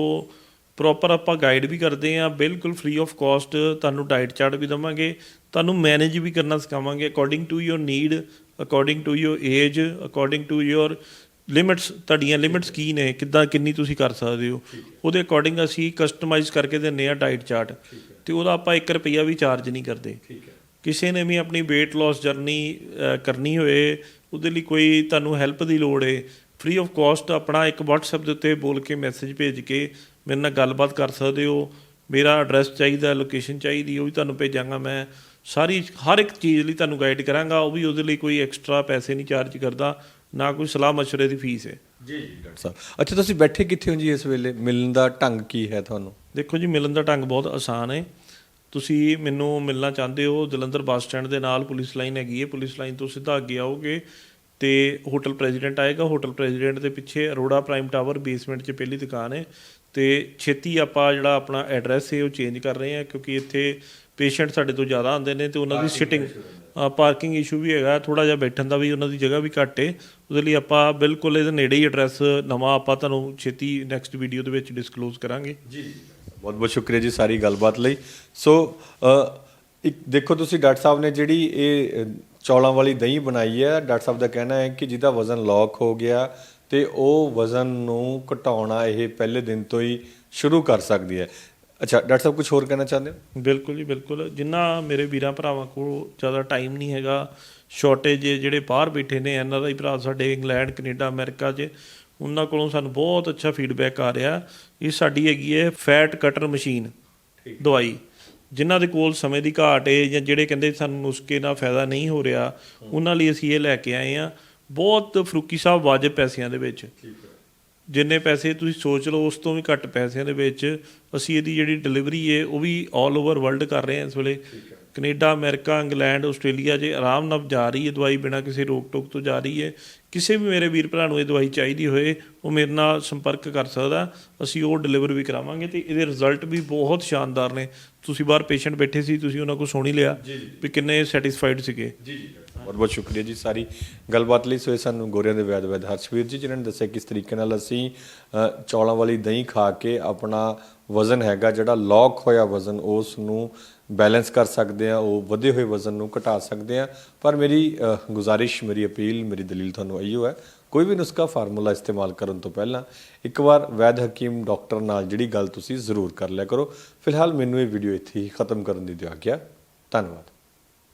ਪ੍ਰੋਪਰ ਆਪਾਂ ਗਾਈਡ ਵੀ ਕਰਦੇ ਆ ਬਿਲਕੁਲ ਫ੍ਰੀ ਆਫ ਕਾਸਟ ਤੁਹਾਨੂੰ ਡਾਈਟ ਚਾਰਟ ਵੀ ਦਵਾਂਗੇ ਤੁਹਾਨੂੰ ਮੈਨੇਜ ਵੀ ਕਰਨਾ ਸਿਖਾਵਾਂਗੇ according to your need according to your age according to your limits ਤੁਹਾਡੀਆਂ ਲਿਮਿਟਸ ਕੀ ਨੇ? ਕਿੱਦਾਂ ਕਿੰਨੀ ਤੁਸੀਂ ਕਰ ਸਕਦੇ ਹੋ? ਉਹਦੇ ਅਕੋਰਡਿੰਗ ਅਸੀਂ ਕਸਟਮਾਈਜ਼ ਕਰਕੇ ਦਿੰਨੇ ਆ ਡਾਈਟ ਚਾਰਟ ਤੇ ਉਹਦਾ ਆਪਾਂ 1 ਰੁਪਿਆ ਵੀ ਚਾਰਜ ਨਹੀਂ ਕਰਦੇ। ਕਿਸੇ ਨੇ ਵੀ ਆਪਣੀ weight loss ਜਰਨੀ ਕਰਨੀ ਹੋਏ ਉਹਦੇ ਲਈ ਕੋਈ ਤੁਹਾਨੂੰ ਹੈਲਪ ਦੀ ਲੋੜ ਹੈ ਫ੍ਰੀ ਆਫ ਕਾਸਟ ਆਪਣਾ ਇੱਕ WhatsApp ਦੇ ਉੱਤੇ ਬੋਲ ਕੇ ਮੈਸੇਜ ਭੇਜ ਕੇ ਮੇਰੇ ਨਾਲ ਗੱਲਬਾਤ ਕਰ ਸਕਦੇ ਹੋ। ਮੇਰਾ ਐਡਰੈਸ ਚਾਹੀਦਾ ਲੋਕੇਸ਼ਨ ਚਾਹੀਦੀ ਉਹ ਵੀ ਤੁਹਾਨੂੰ ਭੇਜਾਂਗਾ ਮੈਂ। ਸਾਰੀ ਹਰ ਇੱਕ ਚੀਜ਼ ਲਈ ਤੁਹਾਨੂੰ ਗਾਈਡ ਕਰਾਂਗਾ। ਉਹ ਵੀ ਉਹਦੇ ਲਈ ਕੋਈ ਐਕਸਟਰਾ ਪੈਸੇ ਨਹੀਂ ਚਾਰਜ ਕਰਦਾ। ਨਾ ਕੋਈ ਸਲਾਹ ਮਸ਼ਵਰੇ ਦੀ ਫੀਸ ਹੈ। ਜੀ ਜੀ ਡਾਕਟਰ ਸਾਹਿਬ ਅੱਛਾ ਤੁਸੀਂ ਬੈਠੇ ਕਿੱਥੇ ਹੋ ਜੀ ਇਸ ਵੇਲੇ? ਮਿਲਣ ਦਾ ਢੰਗ ਕੀ ਹੈ ਤੁਹਾਨੂੰ? ਦੇਖੋ ਜੀ ਮਿਲਣ ਦਾ ਢੰਗ ਬਹੁਤ ਆਸਾਨ ਹੈ। ਤੁਸੀਂ ਮੈਨੂੰ ਮਿਲਣਾ ਚਾਹੁੰਦੇ ਹੋ ਜਲੰਧਰ ਬੱਸ ਸਟੈਂਡ ਦੇ ਨਾਲ ਪੁਲਿਸ ਲਾਈਨ ਹੈਗੀ ਹੈ। ਪੁਲਿਸ ਲਾਈਨ ਤੋਂ ਸਿੱਧਾ ਅੱਗੇ ਆਓਗੇ ਤੇ ਹੋਟਲ ਪ੍ਰੈਜ਼ੀਡੈਂਟ ਆਏਗਾ। ਹੋਟਲ ਪ੍ਰੈਜ਼ੀਡੈਂਟ ਦੇ ਪਿੱਛੇ ਅਰੋੜਾ ਪ੍ਰਾਈਮ ਟਾਵਰ ਬੇਸਮੈਂਟ 'ਚ ਪਹਿਲੀ ਦੁਕਾਨ ਹੈ ਤੇ ਛੇਤੀ ਆਪਾਂ ਜਿਹੜਾ ਆਪਣਾ ਐਡਰੈਸ ਹੈ ਉਹ ਚੇਂਜ ਕਰ ਰਹੇ ਹਾਂ ਕਿਉਂਕਿ ਇੱਥੇ ਪੇਸ਼ੈਂਟ ਸਾਡੇ ਤੋਂ ਜ਼ਿਆਦਾ ਆਉਂਦੇ ਨੇ ਤੇ ਉਹਨਾਂ ਦੀ ਸਿਟਿੰਗ ਪਾਰਕਿੰਗ ਇਸ਼ੂ ਵੀ ਹੈਗਾ ਥੋੜਾ ਜਿਹਾ ਬੈਠਣ ਦਾ ਵੀ, ਉਹਨਾਂ ਦੀ ਜਗ੍ਹਾ ਵੀ ਘੱਟ ਹੈ ਉਹਦੇ ਲਈ ਆਪਾਂ ਬਿਲਕੁਲ ਇਹਦੇ ਨੇੜੇ ਹੀ ਐਡਰੈਸ ਨਵਾਂ ਆਪਾਂ ਤੁਹਾਨੂੰ ਛੇਤੀ ਨੈਕਸਟ ਵੀਡੀਓ ਦੇ ਵਿੱਚ ਡਿਸਕਲੋਜ਼ ਕਰਾਂਗੇ। ਜੀ। ਬਹੁਤ ਬਹੁਤ ਸ਼ੁਕਰੀਆ ਜੀ ਸਾਰੀ ਗੱਲਬਾਤ ਲਈ। ਸੋ ਇੱਕ ਦੇਖੋ ਤੁਸੀਂ ਡਾਕਟਰ ਸਾਹਿਬ ਨੇ ਜਿਹੜੀ ਇਹ ਚੌਲਾਂ ਵਾਲੀ ਦਹੀਂ ਬਣਾਈ ਹੈ, ਡਾਕਟਰ ਸਾਹਿਬ ਦਾ ਕਹਿਣਾ ਹੈ ਕਿ ਜਿਹਦਾ ਵਜ਼ਨ ਲੌਕ ਹੋ ਗਿਆ ਤੇ ਉਹ ਵਜ਼ਨ ਨੂੰ ਘਟਾਉਣਾ ਇਹ ਪਹਿਲੇ ਦਿਨ ਤੋਂ ਹੀ ਸ਼ੁਰੂ ਕਰ ਸਕਦੀ ਹੈ। ਅੱਛਾ ਡਾਕਟਰ ਸਾਹਿਬ ਕੁਝ ਹੋਰ ਕਹਿਣਾ ਚਾਹੁੰਦੇ ਹੋ? ਬਿਲਕੁਲ ਜੀ ਬਿਲਕੁਲ। ਜਿੰਨਾ ਮੇਰੇ ਵੀਰਾਂ ਭਰਾਵਾਂ ਕੋਲ ਜ਼ਿਆਦਾ ਟਾਈਮ ਨਹੀਂ ਹੈਗਾ ਸ਼ਾਰਟੇਜ ਜਿਹੜੇ ਬਾਹਰ ਬੈਠੇ ਨੇ ਇਹਨਾਂ ਦਾ ਹੀ ਭਰਾ ਸਾਡੇ ਇੰਗਲੈਂਡ ਕੈਨੇਡਾ ਅਮਰੀਕਾ 'ਚ ਉਹਨਾਂ ਕੋਲੋਂ ਸਾਨੂੰ ਬਹੁਤ ਅੱਛਾ ਫੀਡਬੈਕ ਆ ਰਿਹਾ ਇਹ ਸਾਡੀ ਹੈਗੀ ਹੈ ਫੈਟ ਕਟਰ ਮਸ਼ੀਨ ਦਵਾਈ। ਜਿਨ੍ਹਾਂ ਦੇ ਕੋਲ ਸਮੇਂ ਦੀ ਘਾਟ ਹੈ ਜਾਂ ਜਿਹੜੇ ਕਹਿੰਦੇ ਸਾਨੂੰ ਨੁਸਖੇ ਨਾਲ ਫਾਇਦਾ ਨਹੀਂ ਹੋ ਰਿਹਾ ਉਹਨਾਂ ਲਈ ਅਸੀਂ ਇਹ ਲੈ ਕੇ ਆਏ ਆ ਬਹੁਤ ਫਰੂਕੀ ਸਾਹਿਬ ਵਾਜਬ ਪੈਸਿਆਂ ਦੇ ਵਿੱਚ। ਜਿੰਨੇ ਪੈਸੇ ਤੁਸੀਂ ਸੋਚ ਲਓ ਉਸ ਤੋਂ ਵੀ ਘੱਟ ਪੈਸਿਆਂ ਦੇ ਵਿੱਚ ਅਸੀਂ ਇਹਦੀ ਜਿਹੜੀ ਡਿਲੀਵਰੀ ਹੈ ਉਹ ਵੀ 올 ਓਵਰ ਵਰਲਡ ਕਰ ਰਹੇ ਹਾਂ ਇਸ ਵੇਲੇ। ਕੈਨੇਡਾ ਅਮਰੀਕਾ ਇੰਗਲੈਂਡ ਆਸਟ੍ਰੇਲੀਆ ਜੇ ਆਰਾਮ ਨਾਲ ਜਾ ਰਹੀ ਹੈ ਦਵਾਈ ਬਿਨਾਂ ਕਿਸੇ ਰੋਕ ਟੋਕ ਤੋਂ ਜਾ ਰਹੀ ਹੈ ਕਿਸੇ ਵੀ ਮੇਰੇ ਵੀਰ ਭਰਾ ਨੂੰ ਇਹ ਦਵਾਈ ਚਾਹੀਦੀ ਹੋਏ ਉਹ ਮੇਰੇ ਨਾਲ ਸੰਪਰਕ ਕਰ ਸਕਦਾ ਅਸੀਂ ਉਹ ਡਿਲੀਵਰ ਵੀ ਕਰਾਵਾਂਗੇ ਤੇ ਇਹਦੇ ਰਿਜ਼ਲਟ ਵੀ ਬਹੁਤ ਸ਼ਾਨਦਾਰ ਨੇ। ਤੁਸੀਂ ਬਾਹਰ ਪੇਸ਼ੈਂਟ ਬੈਠੇ ਸੀ ਤੁਸੀਂ ਉਹਨਾਂ ਕੋਲ ਸੁਣ ਲਿਆ ਵੀ ਕਿੰਨੇ ਸੈਟੀਸਫਾਈਡ ਸੀਗੇ। ਬਹੁਤ ਬਹੁਤ ਸ਼ੁਕਰੀਆ ਜੀ ਸਾਰੀ ਗੱਲਬਾਤ ਲਈ। ਸੋ ਇਹ ਸਾਨੂੰ ਗੋਰਿਆਂ ਦੇ ਵੈਦ ਵੈਦ ਹਰਸ਼ਵੀਰ ਜੀ, ਜਿਨ੍ਹਾਂ ਨੇ ਦੱਸਿਆ ਕਿਸ ਤਰੀਕੇ ਨਾਲ ਅਸੀਂ ਚੌਲਾਂ ਵਾਲੀ ਦਹੀਂ ਖਾ ਕੇ ਆਪਣਾ ਵਜ਼ਨ ਹੈਗਾ, ਜਿਹੜਾ ਲੌਕ ਹੋਇਆ ਵਜ਼ਨ ਉਸ ਨੂੰ ਬੈਲੈਂਸ ਕਰ ਸਕਦੇ ਆ ਉਹ ਵਧੇ ਹੋਏ ਵਜ਼ਨ ਨੂੰ ਘਟਾ ਸਕਦੇ ਆ ਪਰ ਮੇਰੀ ਗੁਜ਼ਾਰਿਸ਼, ਮੇਰੀ ਅਪੀਲ, ਮੇਰੀ ਦਲੀਲ ਤੁਹਾਨੂੰ ਇਹੋ ਹੈ, ਕੋਈ ਵੀ ਨੁਸਖਾ ਫਾਰਮੂਲਾ ਇਸਤੇਮਾਲ ਕਰਨ ਤੋਂ ਪਹਿਲਾਂ ਇੱਕ ਵਾਰ ਵੈਦ ਹਕੀਮ ਡਾਕਟਰ ਨਾਲ ਜਿਹੜੀ ਗੱਲ ਤੁਸੀਂ ਜ਼ਰੂਰ ਕਰ ਲਿਆ ਕਰੋ। ਫਿਲਹਾਲ ਮੈਨੂੰ ਇਹ ਵੀਡੀਓ ਇੱਥੇ ਹੀ ਖਤਮ ਕਰਨ ਦੀ ਦਿਓ ਆਗਿਆ। ਧੰਨਵਾਦ।